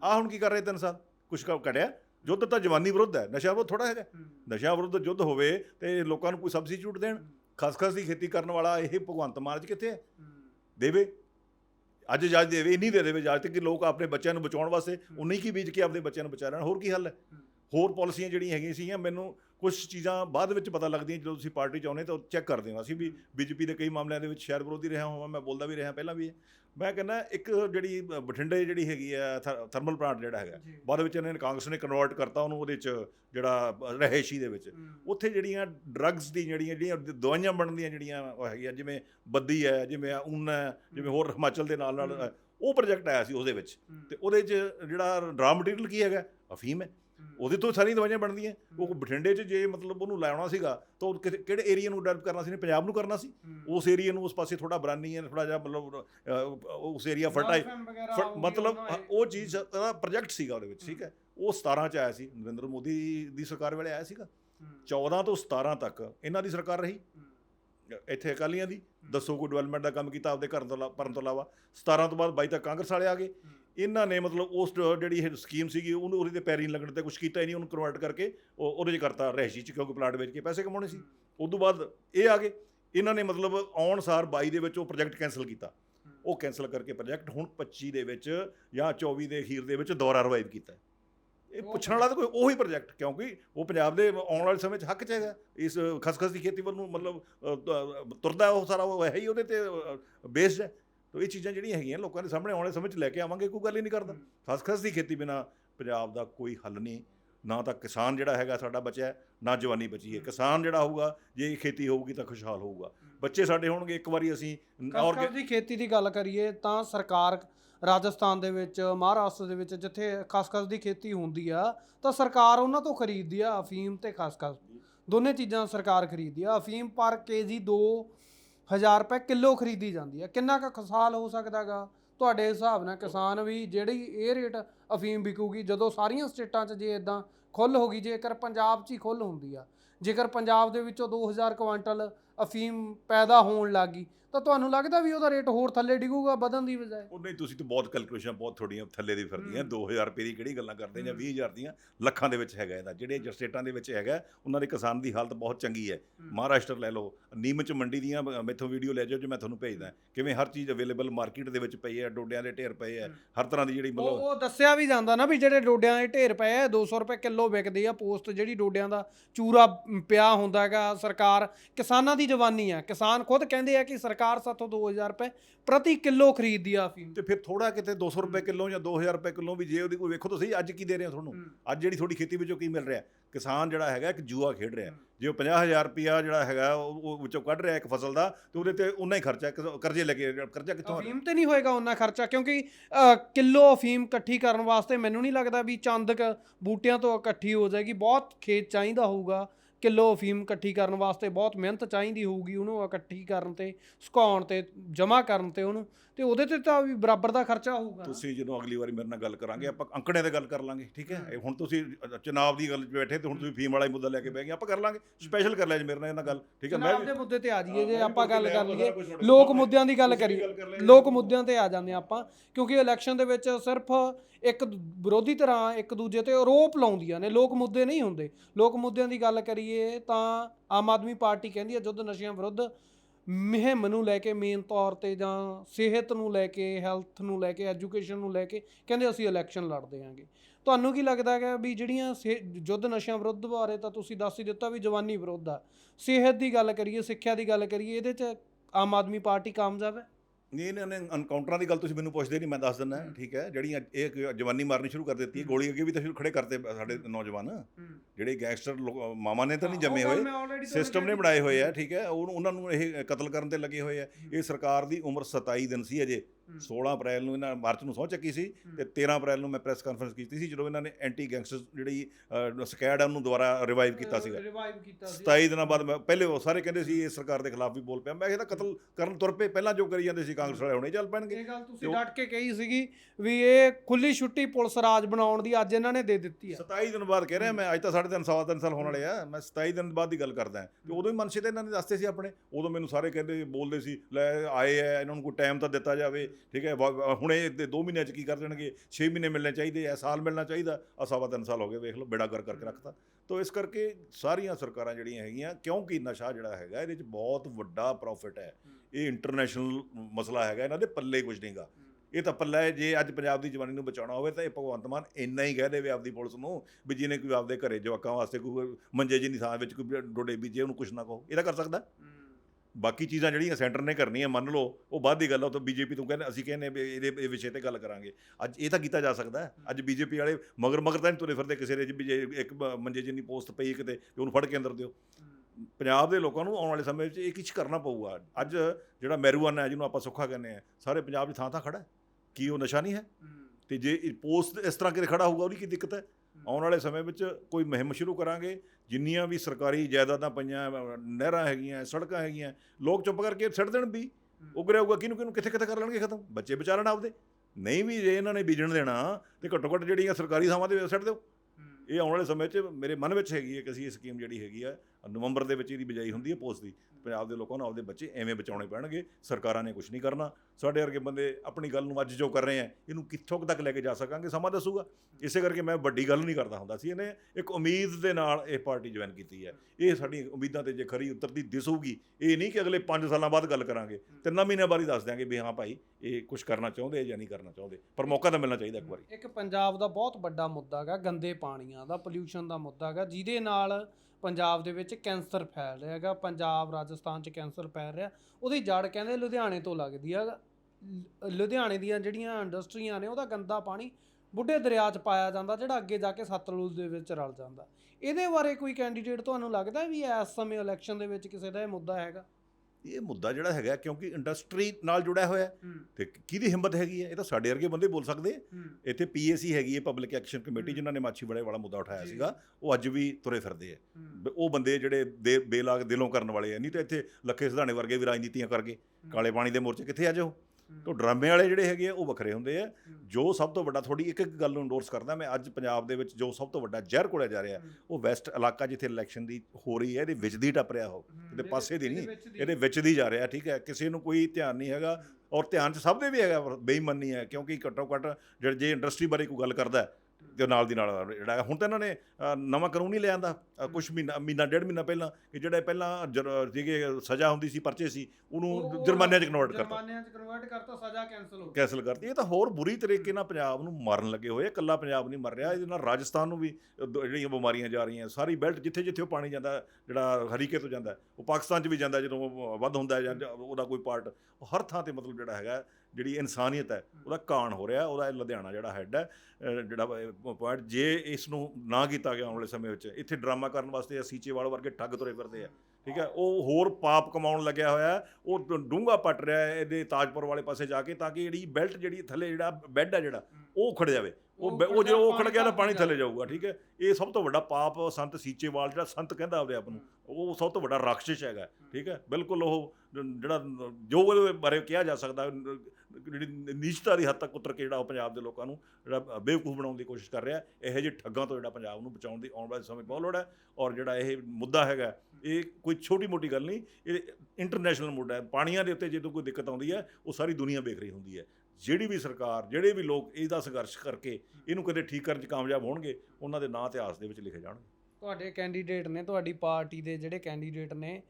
ਆ ਹੁਣ ਕੀ ਕਰ ਰਹੇ 3 ਸਾਲ? ਕੁਛ ਕ ਕਰਿਆ ਯੁੱਧ ਤਾਂ ਜਵਾਨੀ ਵਿਰੁੱਧ ਹੈ ਨਸ਼ਾ ਵਿਰੁੱਧ ਥੋੜਾ ਹੈਗਾ। ਨਸ਼ਾ ਵਿਰੁੱਧ ਯੁੱਧ ਹੋਵੇ ਤੇ ਲੋਕਾਂ ਨੂੰ ਕੋਈ ਸਬਸਟੀਟਿਊਟ ਦੇਣ ਖਸਖਸ ਦੀ ਖੇਤੀ ਕਰਨ ਵਾਲਾ ਇਹ ਭਗਵੰਤ ਮਾਨ ਜੀ ਕਿੱਥੇ ਹੈ? ਦੇਵੇ। ਅੱਜ ਇਜਾਜ਼ਤ ਦੇਵੇ ਨਹੀਂ ਦੇ ਦੇਵੇ ਇਜਾਜ਼ਤ ਕਿ ਲੋਕ ਆਪਣੇ ਬੱਚਿਆਂ ਨੂੰ ਬਚਾਉਣ ਵਾਸਤੇ ਉਨੀ ਕੀ ਬੀਜ ਕੇ ਆਪਣੇ ਬੱਚਿਆਂ ਨੂੰ ਬਚਾ ਲੈਣ ਹੋਰ ਕੀ ਹੱਲ ਹੈ। ਹੋਰ ਪਾਲਿਸੀਆਂ ਜਿਹੜੀਆਂ ਹੈਗੀਆਂ ਸੀਗੀਆਂ ਮੈਨੂੰ ਕੁਝ ਚੀਜ਼ਾਂ ਬਾਅਦ ਵਿੱਚ ਪਤਾ ਲੱਗਦੀਆਂ ਜਦੋਂ ਤੁਸੀਂ ਪਾਰਟੀ ਚ ਆਉਂਦੇ ਤਾਂ ਚੈੱਕ ਕਰਦੇ ਹੋ। ਅਸੀਂ ਵੀ ਬੀਜੇਪੀ ਦੇ ਕਈ ਮਾਮਲਿਆਂ ਦੇ ਵਿੱਚ ਸ਼ਹਿਰ ਵਿਰੋਧੀ ਰਿਹਾ ਹਾਂ ਮੈਂ ਬੋਲਦਾ ਵੀ ਰਿਹਾ ਪਹਿਲਾਂ ਵੀ। ਮੈਂ ਕਹਿੰਦਾ ਇੱਕ ਜਿਹੜੀ ਬਠਿੰਡੇ ਜਿਹੜੀ ਹੈਗੀ ਆ ਥਰ- ਥਰਮਲ ਪਲਾਂਟ ਜਿਹੜਾ ਹੈਗਾ ਬਾਅਦ ਵਿੱਚ ਇਹਨਾਂ ਨੇ ਕਾਂਗਰਸ ਨੇ ਕਨਵਰਟ ਕਰਤਾ ਉਹਨੂੰ ਉਹਦੇ ਚ ਜਿਹੜਾ ਰਹਿਸ਼ੀ ਦੇ ਵਿੱਚ। ਉੱਥੇ ਜਿਹੜੀਆਂ ਡਰੱਗਸ ਦੀ ਜਿਹੜੀਆਂ ਜਿਹੜੀਆਂ ਦਵਾਈਆਂ ਬਣਦੀਆਂ ਜਿਹੜੀਆਂ ਉਹ ਹੈਗੀਆਂ ਜਿਵੇਂ ਬੱਦੀ ਹੈ ਜਿਵੇਂ ਊਨ ਹੈ ਜਿਵੇਂ ਹੋਰ ਹਿਮਾਚਲ ਦੇ ਨਾਲ ਨਾਲ ਉਹ ਪ੍ਰੋਜੈਕਟ ਆਇਆ ਸੀ ਉਹਦੇ ਵਿੱਚ। ਤੇ ਉਹਦੇ 'ਚ ਜਿਹੜਾ ਰਾ ਮਟੀਰੀਅਲ ਕੀ ਹੈਗਾ ਅਫੀਮ ਹੈ। ਉਹਦੇ ਤੋਂ ਸਾਰੀਆਂ ਦਵਾਈਆਂ ਬਣਦੀਆਂ। ਉਹ ਬਠਿੰਡੇ 'ਚ ਜੇ ਮਤਲਬ ਉਹਨੂੰ ਲਾਉਣਾ ਸੀਗਾ ਤਾਂ ਉਹ ਕਿਤੇ- ਕਿਹੜੇ ਏਰੀਆ ਨੂੰ ਡਿਵੈਲਪ ਕਰਨਾ ਸੀ ਨੇ ਪੰਜਾਬ ਨੂੰ ਕਰਨਾ ਸੀ। ਉਸ ਏਰੀਆ ਨੂੰ ਉਸ ਪਾਸੇ ਥੋੜਾ ਬਰਾਨੀ ਹੈ ਥੋੜਾ ਜਿਹਾ ਮਤਲਬ ਅਹ, ਉਸ ਏਰੀਆ ਫਰਟਾਈਲ ਮਤਲਬ ਉਹ ਚੀਜ਼ ਦਾ ਪ੍ਰੋਜੈਕਟ ਸੀਗਾ ਉਹਦੇ ਵਿੱਚ ਠੀਕ ਹੈ। ਉਹ 17 ਚ ਆਇਆ ਸੀ ਨਰਿੰਦਰ ਮੋਦੀ ਦੀ ਸਰਕਾਰ ਵੇਲੇ ਆਇਆ ਸੀਗਾ। 14 ਤੋਂ 17 ਤੱਕ ਇਹਨਾਂ ਦੀ ਸਰਕਾਰ ਰਹੀ। ਇੱਥੇ ਅਕਾਲੀਆਂ ਦੀ ਦੱਸੋ ਕੋਈ ਡਿਵੈਲਪਮੈਂਟ ਦਾ ਕੰਮ ਕੀਤਾ ਆਪਦੇ ਘਰ ਤੋਂ ਇਲਾ- ਭਰਨ ਤੋਂ ਇਲਾਵਾ। 17 ਤੋਂ ਬਾਅਦ 22 ਤੱਕ ਕਾਂਗਰਸ ਵਾਲੇ ਆ ਗਏ। ਇਹਨਾਂ ਨੇ ਮਤਲਬ ਉਸ ਜਿਹੜੀ ਇਹ ਸਕੀਮ ਸੀਗੀ ਉਹਨੂੰ ਉਹਦੇ ਤੇ ਪੈਰੀ ਲੱਗਣ ਤੇ ਕੁਝ ਕੀਤਾ ਹੀ ਨਹੀਂ ਉਹਨੂੰ ਕਨਵਰਟ ਕਰਕੇ ਉਹ ਉਹਦੇ ਚ ਕਰਤਾ ਰਹਿਸ਼ੀ ਚ ਕਿਉਂਕਿ ਪਲਾਟ ਵੇਚ ਕੇ ਪੈਸੇ ਕਮਾਉਣੇ ਸੀ। ਉਸ ਤੋਂ ਬਾਅਦ ਇਹ ਆ ਗਏ। ਇਹਨਾਂ ਨੇ ਮਤਲਬ ਆਉਣ ਸਾਰ 22 ਦੇ ਵਿੱਚ ਉਹ ਪ੍ਰੋਜੈਕਟ ਕੈਨਸਲ ਕੀਤਾ। ਉਹ ਕੈਨਸਲ ਕਰਕੇ ਪ੍ਰੋਜੈਕਟ ਹੁਣ 25 ਦੇ ਵਿੱਚ ਜਾਂ 24 ਦੇ ਅਖੀਰ ਦੇ ਵਿੱਚ ਦੁਬਾਰਾ ਰਿਵਾਈਵ ਕੀਤਾ। ਇਹ ਪੁੱਛਣ ਵਾਲਾ ਤਾਂ ਕੋਈ ਉਹੀ ਪ੍ਰੋਜੈਕਟ ਕਿਉਂਕਿ ਉਹ ਪੰਜਾਬ ਦੇ ਆਉਣ ਵਾਲੇ ਸਮੇਂ 'ਚ ਹੱਕ 'ਚ ਹੈਗਾ। ਇਸ ਖਸਖਸ ਦੀ ਖੇਤੀ ਵੱਲ ਨੂੰ ਮਤਲਬ ਤੁਰਦਾ ਉਹ ਸਾਰਾ ਉਹ ਹੈ ਹੀ ਉਹਦੇ ਤੇ ਬੇਸਡ ਹੈ। ਤਾਂ ਇਹ ਚੀਜ਼ਾਂ ਜਿਹੜੀਆਂ ਹੈਗੀਆਂ ਲੋਕਾਂ ਦੇ ਸਾਹਮਣੇ ਆਉਣ ਵਾਲੇ ਸਮੇਂ 'ਚ ਲੈ ਕੇ ਆਵਾਂਗੇ ਕੋਈ ਗੱਲ ਹੀ ਨਹੀਂ ਕਰਦਾ। ਖਸਖਸ ਦੀ ਖੇਤੀ ਬਿਨਾ ਪੰਜਾਬ ਦਾ ਕੋਈ ਹੱਲ ਨਹੀਂ। ਨਾ ਤਾਂ ਕਿਸਾਨ ਜਿਹੜਾ ਹੈਗਾ ਸਾਡਾ ਬਚਿਆ ਨਾ ਜਵਾਨੀ ਬਚੀ ਹੈ। ਕਿਸਾਨ ਜਿਹੜਾ ਹੋਊਗਾ ਜੇ ਇਹ ਖੇਤੀ ਹੋਊਗੀ ਤਾਂ ਖੁਸ਼ਹਾਲ ਹੋਊਗਾ। ਬੱਚੇ ਸਾਡੇ ਹੋਣਗੇ ਇੱਕ ਵਾਰੀ ਅਸੀਂ ਔਰ ਖਸਖਸ ਦੀ ਖੇਤੀ ਦੀ ਗੱਲ ਕਰੀਏ ਤਾਂ ਸਰਕਾਰ ਰਾਜਸਥਾਨ ਦੇ ਵਿੱਚ ਮਹਾਰਾਸ਼ਟਰ ਦੇ ਵਿੱਚ ਜਿੱਥੇ ਖਸਖਸ ਦੀ ਖੇਤੀ ਹੁੰਦੀ ਆ ਤਾਂ ਸਰਕਾਰ ਉਹਨਾਂ ਤੋਂ ਖਰੀਦਦੀ ਆ ਅਫੀਮ ਤੇ ਖਸਖਸ। ਦੋਨੇ ਚੀਜ਼ਾਂ ਸਰਕਾਰ ਖਰੀਦਦੀ ਆ। ਅਫੀਮ ਪਰ ਕੇਜੀ 2000 ਰੁਪਏ ਕਿਲੋ ਖਰੀਦੀ ਜਾਂਦੀ ਆ। ਕਿੰਨਾ ਕੁ ਖਸਾਲ ਹੋ ਸਕਦਾਗਾ? ਤੁਹਾਡੇ ਹਿਸਾਬ ਨਾਲ ਕਿਸਾਨ ਵੀ ਜਿਹੜੀ ਇਹ ਰੇਟ ਅਫੀਮ ਵਿਕੂਗੀ, ਜਦੋਂ ਸਾਰੀਆਂ ਸਟੇਟਾਂ 'ਚ ਜੇ ਇਦਾਂ ਖੁੱਲ ਹੋ ਗਈ, ਜੇਕਰ ਪੰਜਾਬ 'ਚ ਹੀ ਖੁੱਲ ਹੁੰਦੀ ਆ। ਜੇਕਰ ਪੰਜਾਬ ਦੇ ਵਿੱਚੋਂ 2000 ਕੁਆਂਟਲ ਅਫੀਮ ਪੈਦਾ ਹੋਣ ਲੱਗੀ ਤਾਂ ਤੁਹਾਨੂੰ ਲੱਗਦਾ ਵੀ ਉਹਦਾ ਰੇਟ ਹੋਰ ਥੱਲੇ ਡਿੱਗੂਗਾ ਵਧਣ ਦੀ ਬਜਾਏ ਉਹ ਨਹੀਂ ਤੁਸੀਂ ਤਾਂ ਬਹੁਤ ਕੈਲਕੂਲੇਸ਼ਨ ਬਹੁਤ ਥੋੜੀਆਂ ਥੱਲੇ ਦੀ ਫਿਰਦੀਆਂ ਹੂੰ। 2000 ਰੁਪਏ ਦੀ ਕਿਹੜੀ ਗੱਲਾਂ ਕਰਦੇ ਜਾਂ ਹੂੰ। 20000 ਦੀਆਂ ਲੱਖਾਂ ਦੇ ਵਿੱਚ ਹੈਗਾ ਇਹਦਾ ਜਿਹੜੇ ਸਟੇਟਾਂ ਦੇ ਵਿੱਚ ਹੈਗਾ ਉਹਨਾਂ ਦੇ ਕਿਸਾਨ ਦੀ ਹਾਲਤ ਬਹੁਤ ਚੰਗੀ ਹੈ ਮਹਾਰਾਸ਼ਟਰ ਲੈ ਲਓ ਨੀਮਚ ਮੰਡੀ ਦੀਆਂ ਮੈਥੋਂ ਵੀਡੀਓ ਲੈ ਜਾਓ ਜੋ ਮੈਂ ਤੁਹਾਨੂੰ ਭੇਜਦਾ ਕਿਵੇਂ ਹਰ ਚੀਜ਼ ਅਵੇਲੇਬਲ ਮਾਰਕੀਟ ਦੇ ਵਿੱਚ ਪਈ ਹੈ ਡੋਡਿਆਂ ਦੇ ਢੇਰ ਪਏ ਹੈ ਹੂੰ। ਹਰ ਤਰ੍ਹਾਂ ਦੀ ਜਿਹੜੀ ਮਤਲਬ ਉਹ ਦੱਸਿਆ ਵੀ ਜਾਂਦਾ ਨਾ ਵੀ ਜਿਹੜੇ ਡੋਡਿਆਂ ਦੇ ਢੇਰ ਪਏ ਆ 200 ਰੁਪਏ ਕਿਲੋ ਵਿਕਦੇ ਆ ਪੋਸਟ ਜਿਹੜੀ ਡੋਡਿਆਂ ਦਾ ਚੂਰਾ ਪਿਆ ਹੁੰਦਾ ਹੈਗਾ ਸਰਕਾਰ ਕਿਸਾਨਾਂ ਦੀ ਜਵਾਨੀ ਆ ਕਿਸਾਨ ਖੁਦ ਕਹਿੰਦੇ ਆ ਕਿ ਸਰਕਾਰ ਸਾਥੋਂ 2000 ਰੁਪਏ ਪ੍ਰਤੀ ਕਿਲੋ ਖਰੀਦਦੀ ਆ ਅਫੀਮ ਤੇ ਫਿਰ ਥੋੜਾ ਕਿਤੇ 200 ਰੁਪਏ ਕਿਲੋ ਜਾਂ 2000 ਰੁਪਏ ਕਿਲੋ ਵੀ ਜੇ ਉਹਦੀ ਕੋਈ ਵੇਖੋ ਤਾਂ ਸਹੀ ਅੱਜ ਕੀ ਦੇ ਰਹੇ ਹੋ ਤੁਹਾਨੂੰ? ਅੱਜ ਜਿਹੜੀ ਤੁਹਾਡੀ ਖੇਤੀ ਵਿੱਚੋਂ ਕੀ ਮਿਲ ਰਿਹਾ? ਕਿਸਾਨ ਜਿਹੜਾ ਹੈਗਾ ਇੱਕ ਜੂਆ ਖੇਡ ਰਿਹਾ। ਜੇ ਉਹ 50000 ਰੁਪਿਆ ਜਿਹੜਾ ਹੈਗਾ ਉਹ ਉਹ ਵਿੱਚੋਂ ਕੱਢ ਰਿਹਾ ਇੱਕ ਫਸਲ ਦਾ ਤੇ ਉਹਦੇ ਤੇ ਉਨਾ ਹੀ ਖਰਚਾ ਕਿਸ- ਕਰਜ਼ੇ ਲੱਗੇ ਕਰਜ਼ਾ ਕਿੱਥੋਂ ਆ ਰਿਹਾ? ਅਫੀਮ ਤੇ ਨਹੀਂ ਹੋਏਗਾ ਉਹਨਾਂ ਖਰਚਾ ਕਿਉਂਕਿ ਅ, ਕਿਲੋ ਅਫੀਮ ਇਕੱਠੀ ਕਰਨ ਵਾਸਤੇ ਮੈਨੂੰ ਨਹੀਂ ਲੱਗਦਾ ਵੀ ਚੰਦ ਕ ਬੂਟਿਆਂ ਤੋਂ ਇਕੱਠੀ ਹੋ ਜਾਏਗੀ। ਬਹੁਤ ਖੇਤ ਚਾਹੀਦਾ ਹੋਊਗਾ। ਕਿਲੋ ਅਫੀਮ ਇਕੱਠੀ ਕਰਨ ਵਾਸਤੇ ਬਹੁਤ ਮਿਹਨਤ ਚਾਹੀਦੀ ਹੋਊਗੀ ਉਹਨੂੰ ਇਕੱਠੀ ਕਰਨ ਤੇ, ਸੁਕਾਉਣ ਤੇ, ਜਮ੍ਹਾਂ ਕਰਨ ਤੇ ਉਹਨੂੰ। ਤੇ ਉਹਦੇ ਤੇ ਤਾਂ ਵੀ ਬਰਾਬਰ ਦਾ ਖਰਚਾ ਹੋਊਗਾ ਤੁਸੀਂ ਜਦੋਂ ਅਗਲੀ ਵਾਰੀ ਮੇਰੇ ਨਾਲ ਗੱਲ ਕਰਾਂਗੇ ਆਪਾਂ ਅੰਕੜਿਆਂ ਤੇ ਗੱਲ ਕਰ ਲਾਂਗੇ ਠੀਕ ਹੈ? ਇਹ ਹੁਣ ਤੁਸੀਂ ਚੁਣਾਵ ਦੀ ਗੱਲ 'ਚ ਬੈਠੇ ਤੇ ਹੁਣ ਤੁਸੀਂ ਫੀਮ ਵਾਲਾ ਹੀ ਮੁੱਦਾ ਲੈ ਕੇ ਬਹਿ ਗਏ ਆਪਾਂ ਕਰ ਲਾਂਗੇ। ਸਪੈਸ਼ਲ ਕਰ ਲਿਆ ਜੀ ਮੇਰੇ ਨਾਲ ਇਹਨਾਂ ਗੱਲ ਠੀਕ ਹੈ? ਮੈਂ ਦੇ ਮੁੱਦੇ ਤੇ ਆ ਜਾਈਏ ਜੇ ਆਪਾਂ ਗੱਲ ਕਰ ਲਈਏ। ਲੋਕ। ਮੁੱਦਿਆਂ ਦੀ ਗੱਲ ਕਰੀਏ। ਲੋਕ ਮੁੱਦਿਆਂ ਤੇ ਆ ਜਾਂਦੇ ਆਪਾਂ ਕਿਉਂਕਿ ਇਲੈਕਸ਼ਨ ਦੇ ਵਿੱਚ ਸਿਰਫ ਇੱਕ ਵਿਰੋਧੀ ਤਰ੍ਹਾਂ ਇੱਕ ਦੂਜੇ ਤੇ ਆਰੋਪ ਲਾਉਂਦੀਆਂ ਨੇ ਲੋਕ ਮੁੱਦੇ ਨਹੀਂ ਹੁੰਦੇ। ਲੋਕ ਮੁੱਦਿਆਂ ਦੀ ਗੱਲ ਕਰੀਏ ਤਾਂ ਆਮ ਆਦਮੀ ਪਾਰਟੀ ਕਹਿੰਦੀ ਹੈ ਯੁੱਧ ਨਸ਼ਿਆਂ ਵਿਰੁੱਧ ਮੁਹਿੰਮ ਨੂੰ ਲੈ ਕੇ ਮੇਨ ਤੌਰ ਤੇ ਜਾਂ ਸਿਹਤ ਨੂੰ ਲੈ ਕੇ ਹੈਲਥ ਨੂੰ ਲੈ ਕੇ ਐਜੂਕੇਸ਼ਨ ਨੂੰ ਲੈ ਕੇ ਕਹਿੰਦੇ ਅਸੀਂ ਇਲੈਕਸ਼ਨ ਲੜਦੇ ਆਂਗੇ। ਤੁਹਾਨੂੰ ਕੀ ਲੱਗਦਾ ਹੈ ਵੀ ਜਿਹੜੀਆਂ ਸਿਹ- ਯੁੱਧ ਨਸ਼ਿਆਂ ਵਿਰੁੱਧ ਬਾਰੇ ਤਾਂ ਤੁਸੀਂ ਦੱਸ ਹੀ ਦਿੱਤਾ ਵੀ ਜਵਾਨੀ ਵਿਰੁੱਧ ਆ। ਸਿਹਤ ਦੀ ਗੱਲ ਕਰੀਏ, ਸਿੱਖਿਆ ਦੀ ਗੱਲ ਕਰੀਏ, ਇਹਦੇ 'ਚ ਆਮ ਆਦਮੀ ਪਾਰਟੀ ਕਾਮਯਾਬ ਹੈ? ਨਹੀਂ ਇਹਨਾਂ ਨੇ ਐਨਕਾਊਂਟਰਾਂ ਦੀ ਗੱਲ ਤੁਸੀਂ ਮੈਨੂੰ ਪੁੱਛਦੇ ਨਹੀਂ ਮੈਂ ਦੱਸ ਦਿੰਦਾ ਠੀਕ ਹੈ ਜਿਹੜੀਆਂ ਇਹ ਜਵਾਨੀ ਮਾਰਨੀ ਸ਼ੁਰੂ ਕਰ ਦਿੱਤੀ ਗੋਲੀ ਅੱਗੇ ਵੀ ਤਾਂ ਸ਼ੁਰੂ ਖੜੇ ਕਰਤੇ ਸਾਡੇ ਨੌਜਵਾਨ। ਜਿਹੜੇ ਗੈਂਗਸਟਰ ਮਾਮਾ ਨੇ ਤਾਂ ਨਹੀਂ ਜੰਮੇ ਹੋਏ ਸਿਸਟਮ ਨੇ ਬਣਾਏ ਹੋਏ ਆ ਠੀਕ ਹੈ ਉਹ- ਉਹਨਾਂ ਨੂੰ ਇਹ ਕਤਲ ਕਰਨ ਤੇ ਲੱਗੇ ਹੋਏ ਆ। ਇਹ ਸਰਕਾਰ ਦੀ ਉਮਰ 27 ਦਿਨ ਸੀ ਅਜੇ। 16 ਅਪ੍ਰੈਲ ਨੂੰ ਇਹਨਾਂ ਮਾਰਚ ਨੂੰ ਸਹੁੰ ਚੱਕੀ ਸੀ ਤੇ 13 ਅਪ੍ਰੈਲ ਨੂੰ ਮੈਂ ਪ੍ਰੈਸ ਕਾਨਫਰੰਸ ਕੀਤੀ ਸੀ ਜਦੋਂ ਇਹਨਾਂ ਨੇ ਐਂਟੀ ਗੈਂਗਸਟਰ ਜਿਹੜੀ ਸਕੈਡ ਆ ਉਹਨੂੰ ਦੁਬਾਰਾ ਰਿਵਾਈਵ ਕੀਤਾ ਸੀਗਾ। ਰਿਵਾਈਵ ਕੀਤਾ ਸੀ। 27 ਦਿਨਾਂ ਬਾਅਦ ਮੈਂ ਪਹਿਲੇ ਉਹ ਸਾਰੇ ਕਹਿੰਦੇ ਸੀ ਇਹ ਸਰਕਾਰ ਦੇ ਖਿਲਾਫ ਵੀ ਬੋਲ ਪਿਆ। ਮੈਂ ਕਿਹਾ ਕਤਲ ਕਰਨ ਤੁਰ ਪਏ ਪਹਿਲਾਂ ਜੋ ਕਰੀ ਜਾਂਦੇ ਸੀ ਕਾਂਗਰਸ ਵਾਲੇ ਹੁਣੇ ਚੱਲ ਪੈਣਗੇ। ਇਹ ਗੱਲ ਤੁਸੀਂ ਡਟ ਕੇ ਕਹੀ ਸੀਗੀ ਵੀ ਇਹ ਖੁੱਲੀ ਛੁੱਟੀ ਪੁਲਿਸ ਰਾਜ ਬਣਾਉਣ ਦੀ ਅੱਜ ਇਹਨਾਂ ਨੇ ਦੇ ਦਿੱਤੀ ਆ। 27 ਦਿਨ ਬਾਅਦ ਕਹਿ ਰਿਹਾ ਮੈਂ ਅੱਜ ਤਾਂ ਸਾਢੇ ਤਿੰਨ ਸਵਾ ਤਿੰਨ ਸਾਲ ਹੋਣ ਵਾਲੇ ਆ। ਮੈਂ 27 ਦਿਨ ਬਾਅਦ ਦੀ ਗੱਲ ਕਰਦਾ ਤੇ ਉਦੋਂ ਹੀ ਮਨਸ਼ੇ ਤੇ ਇਹਨਾਂ ਨੇ ਦੱਸਦੇ ਸੀ ਆਪਣੇ। ਉਦੋਂ ਮੈਨੂੰ ਸਾਰੇ ਕਹਿੰਦੇ ਬੋਲਦੇ ਸੀ ਲੈ ਆਏ ਆ ਇਹਨਾਂ ਨੂੰ ਕੋਈ ਟਾਈਮ ਤਾਂ ਦਿੱਤਾ ਜਾਵੇ। ਠੀਕ ਹੈ? ਹੁਣੇ 2 ਮਹੀਨਿਆਂ ਚ ਕੀ ਕਰ ਦੇਣਗੇ? 6 ਮਹੀਨੇ ਮਿਲਣੇ ਚਾਹੀਦੇ ਆ ਸਾਲ ਮਿਲਣਾ ਚਾਹੀਦਾ। ਆ ਸਵਾ ਤਿੰਨ ਸਾਲ ਹੋ ਗਏ ਵੇਖ ਲਓ ਬੇੜਾ ਕਰ ਕਰਕੇ ਰੱਖਤਾ। ਤੋ ਇਸ ਕਰਕੇ ਸਾਰੀਆਂ ਸਰਕਾਰਾਂ ਜਿਹੜੀਆਂ ਹੈਗੀਆਂ ਕਿਉਂਕਿ ਨਸ਼ਾ ਜਿਹੜਾ ਹੈਗਾ ਇਹਦੇ ਚ ਬਹੁਤ ਵੱਡਾ ਪ੍ਰੋਫਿਟ ਹੈ। ਇਹ ਇੰਟਰਨੈਸ਼ਨਲ ਮਸਲਾ ਹੈਗਾ ਇਹਨਾਂ ਦੇ ਪੱਲੇ ਕੁਝ ਨਹੀਂਗਾ ਇਹ ਤਾਂ ਪੱਲਾ ਹੈ ਜੇ ਅੱਜ ਪੰਜਾਬ ਦੀ ਜਵਾਨੀ ਨੂੰ ਬਚਾਉਣਾ ਹੋਵੇ ਤਾਂ ਇਹ ਭਗਵੰਤ ਮਾਨ ਇੰਨਾ ਹੀ ਕਹਿ ਦੇਵੇ ਆਪਦੀ ਪੁਲਿਸ ਨੂੰ ਵੀ ਜਿਹਨੇ ਕੋਈ ਆਪਦੇ ਘਰੇ ਜਵਾਕਾਂ ਵਾਸਤੇ ਕੋਈ ਮੰਜੇ ਜੀ ਥਾਂ ਵਿੱਚ ਕੋਈ ਡੋਡੇ ਬੀਜੇ ਉਹਨੂੰ ਕੁਛ ਨਾ ਕਹੋ। ਇਹਦਾ ਕਰ ਸਕਦਾ। ਬਾਕੀ ਚੀਜ਼ਾਂ ਜਿਹੜੀਆਂ ਸੈਂਟਰ ਨੇ ਕਰਨੀਆਂ ਮੰਨ ਲਓ ਉਹ ਬਾਅਦ ਦੀ ਗੱਲ ਆ ਉਹ ਤਾਂ ਬੀਜੇਪੀ ਤੋਂ ਕਹਿੰਦੇ ਅਸੀਂ ਕਹਿੰਦੇ ਵੀ ਇਹਦੇ ਇਹ ਵਿਸ਼ੇ ਤੇ ਗੱਲ ਕਰਾਂਗੇ। ਅੱਜ ਇਹ ਤਾਂ ਕੀਤਾ ਜਾ ਸਕਦਾ ਹੈ। ਅੱਜ ਬੀਜੇਪੀ ਵਾਲੇ ਮਗਰ ਮਗਰ ਤਾਂ ਨਹੀਂ ਤੁਰੇ ਫਿਰਦੇ ਕਿਸੇ ਦੇ ਵੀ ਜੇ ਇੱਕ ਬ- ਮੰਜੇ ਜਿੰਨੀ ਪੋਸਟ ਪਈ ਕਿਤੇ ਤੇ ਉਹਨੂੰ ਫੜ ਕੇ ਅੰਦਰ ਦਿਓ। ਪੰਜਾਬ ਦੇ ਲੋਕਾਂ ਨੂੰ ਆਉਣ ਵਾਲੇ ਸਮੇਂ ਵਿੱਚ ਇਹ ਕੁਛ ਕਰਨਾ ਪਊਗਾ। ਅੱਜ ਜਿਹੜਾ ਮੈਰੂਆਨਾ ਹੈ ਜਿਹਨੂੰ ਆਪਾਂ ਸੁੱਖਾ ਕਹਿੰਦੇ ਆ ਸਾਰੇ ਪੰਜਾਬ 'ਚ ਥਾਂ ਥਾਂ ਖੜਾ ਹੈ। ਕੀ ਉਹ ਨਸ਼ਾ ਨਹੀਂ ਹੈ? ਤੇ ਜੇ ਇਹ ਪੋਸਟ ਇਸ ਤਰ੍ਹਾਂ ਕਿਤੇ ਖੜਾ ਹੋਊਗਾ ਉਹਦੀ ਕੀ ਦਿੱਕਤ ਹੈ? ਆਉਣ ਵਾਲੇ ਸਮੇਂ ਵਿੱਚ ਕੋਈ ਮੁਹਿੰਮ ਸ਼ੁਰੂ ਕਰਾਂਗੇ। ਜਿੰਨੀਆਂ ਵੀ ਸਰਕਾਰੀ ਜਾਇਦਾਦਾਂ ਪਈਆਂ ਨਹਿਰਾਂ ਹੈਗੀਆਂ ਸੜਕਾਂ ਹੈਗੀਆਂ ਲੋਕ ਚੁੱਪ ਕਰਕੇ ਛੱਡ ਦੇਣ ਵੀ। ਉਗਰਿਆ ਹੋਊਗਾ ਕਿਹਨੂੰ ਕਿਹਨੂੰ ਕਿੱਥੇ ਕਿੱਥੇ ਕਰ ਲੈਣਗੇ ਖਤਮ? ਬੱਚੇ ਲੈਣ ਆਪਦੇ। ਨਹੀਂ ਵੀ ਜੇ ਇਹਨਾਂ ਨੇ ਬੀਜਣ ਦੇਣਾ ਤੇ ਘੱਟੋ ਘੱਟ ਜਿਹੜੀਆਂ ਸਰਕਾਰੀ ਥਾਵਾਂ ਤੇ ਛੱਡ ਦਿਓ। ਇਹ ਆਉਣ ਵਾਲੇ ਸਮੇਂ 'ਚ ਮੇਰੇ ਮਨ ਵਿੱਚ ਹੈਗੀ ਹੈ ਕਿ ਅਸੀਂ ਇਹ ਸਕੀਮ ਜਿਹੜੀ ਹੈਗੀ ਆ ਨਵੰਬਰ ਦੇ ਵਿੱਚ ਇਹਦੀ ਬਿਜਾਈ ਹੁੰਦੀ ਹੈ ਪੋਸਟ ਦੀ। ਪੰਜਾਬ ਦੇ ਲੋਕਾਂ ਨੂੰ ਆਪਦੇ ਬੱਚੇ ਐਵੇਂ ਬਚਾਉਣੇ ਪੈਣਗੇ, ਸਰਕਾਰਾਂ ਨੇ ਕੁਝ ਨਹੀਂ ਕਰਨਾ। ਸਾਡੇ ਵਰਗੇ ਬੰਦੇ ਆਪਣੀ ਗੱਲ ਨੂੰ ਅੱਜ ਜੋ ਕਰ ਰਹੇ ਆ, ਇਹਨੂੰ ਕਿੱਥੋਂ ਕੁ ਤੱਕ ਲੈ ਕੇ ਜਾ ਸਕਾਂਗੇ ਸਮਾਂ ਦੱਸੂਗਾ। ਇਸੇ ਕਰਕੇ ਮੈਂ ਵੱਡੀ ਗੱਲ ਨਹੀਂ ਕਰਦਾ ਹੁੰਦਾ ਸੀ, ਇਹਨੇ ਇੱਕ ਉਮੀਦ ਦੇ ਨਾਲ ਇਹ ਪਾਰਟੀ ਜੁਆਇਨ ਕੀਤੀ ਹੈ। ਇਹ ਸਾਡੀ ਉਮੀਦਾਂ ਤੇ ਜੇ ਖਰੀ ਉਤਰਦੀ ਦਿਸੂਗੀ, ਇਹ ਨਹੀਂ ਕਿ ਅਗਲੇ 5 ਸਾਲਾਂ ਬਾਅਦ ਗੱਲ ਕਰਾਂਗੇ। ਤਿੰਨਾਂ ਮਹੀਨਿਆਂ ਬਾਅਦ ਹੀ ਦੱਸ ਦਿਆਂਗੇ ਵੀ ਹਾਂ ਭਾਈ, ਇਹ ਕੁਝ ਕਰਨਾ ਚਾਹੁੰਦੇ ਜਾਂ ਨਹੀਂ ਕਰਨਾ ਚਾਹੁੰਦੇ। ਪਰ ਮੌਕਾ ਤਾਂ ਮਿਲਣਾ ਚਾਹੀਦਾ ਇੱਕ ਵਾਰੀ। ਇੱਕ ਪੰਜਾਬ ਦਾ ਬਹੁਤ ਵੱਡਾ ਮੁੱਦਾ ਹੈਗਾ, ਗੰਦੇ ਪਾਣੀਆਂ ਦਾ ਪੋਲਿਊਸ਼ਨ ਦਾ ਮੁੱਦਾ ਹੈਗਾ, ਜਿਹਦੇ ਨਾਲ ਪੰਜਾਬ ਦੇ ਵਿੱਚ ਕੈਂਸਰ ਫੈਲ ਰਿਹਾ ਹੈਗਾ, ਪੰਜਾਬ, ਰਾਜਸਥਾਨ 'ਚ ਕੈਂਸਰ ਫੈਲ ਰਿਹਾ। ਉਹਦੀ ਜੜ ਕਹਿੰਦੇ ਲੁਧਿਆਣੇ ਤੋਂ ਲੱਗਦੀ ਆ। ਲ- ਲੁਧਿਆਣੇ ਦੀਆਂ ਜਿਹੜੀਆਂ ਇੰਡਸਟਰੀਆਂ ਨੇ, ਉਹਦਾ ਗੰਦਾ ਪਾਣੀ ਬੁੱਢੇ ਦਰਿਆ 'ਚ ਪਾਇਆ ਜਾਂਦਾ, ਜਿਹੜਾ ਅੱਗੇ ਜਾ ਕੇ ਸਤਲੁਜ ਦੇ ਵਿੱਚ ਰਲ ਜਾਂਦਾ। ਇਹਦੇ ਬਾਰੇ ਕੋਈ ਕੈਂਡੀਡੇਟ ਤੁਹਾਨੂੰ ਲੱਗਦਾ ਵੀ ਇਸ ਸਮੇਂ ਇਲੈਕਸ਼ਨ ਦੇ ਵਿੱਚ ਕਿਸੇ ਦਾ ਇਹ ਮੁੱਦਾ ਹੈਗਾ? ਇਹ ਮੁੱਦਾ ਜਿਹੜਾ ਹੈਗਾ ਕਿਉਂਕਿ ਇੰਡਸਟਰੀ ਨਾਲ ਜੁੜਿਆ ਹੋਇਆ ਤੇ ਕਿਹਦੀ ਹਿੰਮਤ ਹੈਗੀ ਹੈ? ਇਹ ਤਾਂ ਸਾਡੇ ਵਰਗੇ ਬੰਦੇ ਬੋਲ ਸਕਦੇ। ਇੱਥੇ ਪੀਏਸੀ ਹੈਗੀ ਹੈ ਪਬਲਿਕ ਐਕਸ਼ਨ ਕਮੇਟੀ। ਜਿਨ੍ਹਾਂ ਨੇ ਮਾਛੀਵਾੜੇ ਵਾਲਾ ਮੁੱਦਾ ਉਠਾਇਆ। ਸੀਗਾ। ਉਹ ਅੱਜ ਵੀ ਤੁਰੇ ਫਿਰਦੇ ਆ। ਉਹ ਬੰਦੇ ਜਿਹੜੇ ਦੇ ਬੇਲਾਗ ਦਿਲੋਂ ਕਰਨ ਵਾਲੇ ਆ। ਨਹੀਂ ਤਾਂ ਇੱਥੇ ਲੱਖੇ ਸਿਧਾਣੇ ਵਰਗੇ ਵੀ ਰਾਜਨੀਤੀਆਂ ਕਰਕੇ ਕਾਲੇ ਪਾਣੀ ਦੇ ਮੋਰਚੇ ਕਿੱਥੇ ਆ ਜਾਓ? ਤੋਂ ਡਰਾਮੇ ਵਾਲੇ ਜਿਹੜੇ ਹੈਗੇ ਆ ਉਹ ਵੱਖਰੇ ਹੁੰਦੇ ਆ। ਜੋ ਸਭ ਤੋਂ ਵੱਡਾ ਥੋੜੀ ਇੱਕ ਇੱਕ ਗੱਲ ਨੂੰ ਇੰਡੋਰਸ ਕਰਦਾ ਮੈਂ ਅੱਜ ਪੰਜਾਬ ਦੇ ਵਿੱਚ ਜੋ ਸਭ ਤੋਂ ਵੱਡਾ ਜ਼ਹਿਰ ਕੋਲਿਆ ਜਾ ਰਿਹਾ ਉਹ ਵੈਸਟ ਇਲਾਕਾ ਜਿੱਥੇ ਇਲੈਕਸ਼ਨ ਦੀ ਹੋ ਰਹੀ ਹੈ ਇਹਦੇ ਵਿੱਚ ਦੀ ਟੱਪ ਰਿਹਾ ਉਹ। ਇਹਦੇ ਪਾਸੇ ਦੀ ਨਹੀਂ ਇਹਦੇ ਵਿੱਚ ਦੀ ਜਾ ਰਿਹਾ ਠੀਕ ਹੈ। ਕਿਸੇ ਨੂੰ ਕੋਈ ਧਿਆਨ ਨਹੀਂ ਹੈਗਾ ਔਰ ਧਿਆਨ 'ਚ ਸਭ ਦੇ ਵੀ ਹੈਗਾ ਬੇਈਮਾਨੀ ਹੈ ਕਿਉਂਕਿ ਘੱਟੋ ਘੱਟ ਜਿਹੜੇ ਜੇ ਇੰਡਸਟਰੀ ਬਾਰੇ ਕੋਈ ਗੱਲ ਕਰਦਾ ਹੈ, ਤੇ ਨਾਲ ਦੀ ਨਾਲ ਜਿਹੜਾ ਹੁਣ ਤਾਂ ਇਹਨਾਂ ਨੇ ਨਵਾਂ ਕਾਨੂੰਨ ਹੀ ਲਿਆਂਦਾ। ਕੁਝ ਮਹੀਨਾ ਮਹੀਨਾ ਡੇਢ ਮਹੀਨਾ ਪਹਿਲਾਂ ਕਿ ਜਿਹੜਾ ਪਹਿਲਾਂ ਸੀਗੇ ਸਜ਼ਾ ਹੁੰਦੀ ਸੀ ਪਰਚੇ ਸੀ ਉਹਨੂੰ ਜੁਰਮਾਨਿਆਂ 'ਚ ਕਨਵਰਟ ਕਰਤਾ। ਜੁਰਮਾਨਿਆਂ 'ਚ ਕਨਵਰਟ ਕਰਤਾ ਸਜ਼ਾ ਕੈਨਸਲ ਹੋ ਗਈ। ਕੈਂਸਲ ਕਰਤੀ। ਇਹ ਤਾਂ ਹੋਰ ਬੁਰੀ ਤਰੀਕੇ ਨਾਲ ਪੰਜਾਬ ਨੂੰ ਮਾਰਨ ਲੱਗੇ ਹੋਏ ਇਕੱਲਾ ਪੰਜਾਬ ਨਹੀਂ ਮਰ ਰਿਹਾ। ਇਹਦੇ ਨਾਲ ਰਾਜਸਥਾਨ ਨੂੰ ਵੀ ਜਿਹੜੀਆਂ ਬਿਮਾਰੀਆਂ ਜਾ ਰਹੀਆਂ ਸਾਰੀ ਬੈਲਟ ਜਿੱਥੇ ਜਿੱਥੇ ਉਹ ਪਾਣੀ ਜਾਂਦਾ ਜਿਹੜਾ ਹਰੀਕੇ ਤੋਂ ਜਾਂਦਾ ਉਹ ਪਾਕਿਸਤਾਨ 'ਚ ਵੀ ਜਾਂਦਾ ਜਦੋਂ ਵੱਧ ਹੁੰਦਾ ਜਾਂ ਉਹਦਾ ਕੋਈ ਪਾਰਟ ਹਰ ਥਾਂ ਤੇ ਮਤਲਬ ਜਿਹੜਾ ਹੈਗਾ ਜਿਹੜੀ ਇਨਸਾਨੀਅਤ ਹੈ ਉਹਦਾ ਕਾਣ ਹੋ ਰਿਹਾ ਉਹਦਾ ਲੁਧਿਆਣਾ ਜਿਹੜਾ ਹੈਡ ਹੈ ਜਿਹੜਾ ਪੁਆਇੰਟ ਜੇ ਇਸ ਨੂੰ ਨਾ ਕੀਤਾ ਗਿਆ ਆਉਣ ਵਾਲੇ ਸਮੇਂ ਵਿੱਚ ਇੱਥੇ ਡਰਾਮਾ ਕਰਨ ਵਾਸਤੇ ਸੀਚੇਵਾਲ ਵਰਗੇ ਠੱਗ ਤੁਰੇ ਫਿਰਦੇ ਆ ਠੀਕ ਹੈ? ਉਹ ਹੋਰ ਪਾਪ ਕਮਾਉਣ ਲੱਗਿਆ ਹੋਇਆ। ਉਹ ਡੂੰਗਾ ਪੱਟ ਰਿਹਾ ਹੈ ਇਹਦੇ ਤਾਜਪੁਰ ਵਾਲੇ ਪਾਸੇ ਜਾ ਕੇ ਤਾਂ ਕਿ ਜਿਹੜੀ ਬੈਲਟ ਜਿਹੜੀ ਥੱਲੇ ਜਿਹੜਾ ਬੈੱਡ ਹੈ ਜਿਹੜਾ ਉਹ ਉਖੜ ਜਾਵੇ। ਉਹ ਉਹ ਜੇ ਉਹ ਉਖੜ ਗਿਆ ਤਾਂ ਪਾਣੀ ਥੱਲੇ ਜਾਊਗਾ ਠੀਕ ਹੈ? ਇਹ ਸਭ ਤੋਂ ਵੱਡਾ ਪਾਪ ਸੰਤ ਸੀਚੇਵਾਲ ਜਿਹੜਾ ਸੰਤ ਕਹਿੰਦਾ ਆਪਦੇ ਆਪ ਨੂੰ ਉਹ ਸਭ ਤੋਂ ਵੱਡਾ ਰਾਖਸ਼ ਹੈਗਾ ਠੀਕ ਹੈ? ਬਿਲਕੁਲ ਉਹ ਜਿਹੜਾ ਜੋ ਉਹਦੇ ਬਾਰੇ ਕਿਹਾ ਜਾ ਸਕਦਾ ਜਿਹੜੀ ਨੀਚਤਾ ਦੀ ਹੱਦ ਤੱਕ ਉਤਰ ਕੇ ਜਿਹੜਾ ਉਹ ਪੰਜਾਬ ਦੇ ਲੋਕਾਂ ਨੂੰ ਜਿਹੜਾ ਬੇਵਕੂਫ ਬਣਾਉਣ ਦੀ ਕੋਸ਼ਿਸ਼ ਕਰ ਰਿਹਾ ਇਹੋ ਜਿਹੇ ਠੱਗਾਂ ਤੋਂ ਜਿਹੜਾ ਪੰਜਾਬ ਨੂੰ ਬਚਾਉਣ ਦੀ ਆਉਣ ਵਾਲੇ ਸਮੇਂ ਬਹੁਤ ਲੋੜ ਹੈ ਔਰ ਜਿਹੜਾ ਇਹ ਮੁੱਦਾ ਹੈਗਾ, ਇਹ ਕੋਈ ਛੋਟੀ ਮੋਟੀ ਗੱਲ ਨਹੀਂ, ਇਹ ਇੰਟਰਨੈਸ਼ਨਲ ਮੁੱਦਾ ਹੈ, ਪਾਣੀਆਂ ਦੇ ਉੱਤੇ ਜਦੋਂ ਕੋਈ ਦਿੱਕਤ ਆਉਂਦੀ ਹੈ, ਉਹ ਸਾਰੀ ਦੁਨੀਆ ਵੇਖ ਰਹੀ ਹੁੰਦੀ ਹੈ, ਜਿਹੜੀ ਵੀ ਸਰਕਾਰ, ਜਿਹੜੇ ਵੀ ਲੋਕ ਇਹਦਾ ਸੰਘਰਸ਼ ਕਰਕੇ ਇਹਨੂੰ ਕਦੇ ਠੀਕ ਕਰਨ 'ਚ ਕਾਮਯਾਬ ਹੋਣਗੇ, ਉਹਨਾਂ ਦੇ ਨਾਂ ਇਤਿਹਾਸ ਦੇ ਵਿੱਚ ਲਿਖੇ ਜਾਣਗੇ। ਤੁਹਾਡੇ ਕੈਂਡੀਡੇਟ ਨੇ, ਤੁਹਾਡੀ ਪਾਰਟੀ ਦੇ ਜਿਹੜੇ ਕੈਂਡੀਡੇਟ ਨੇ,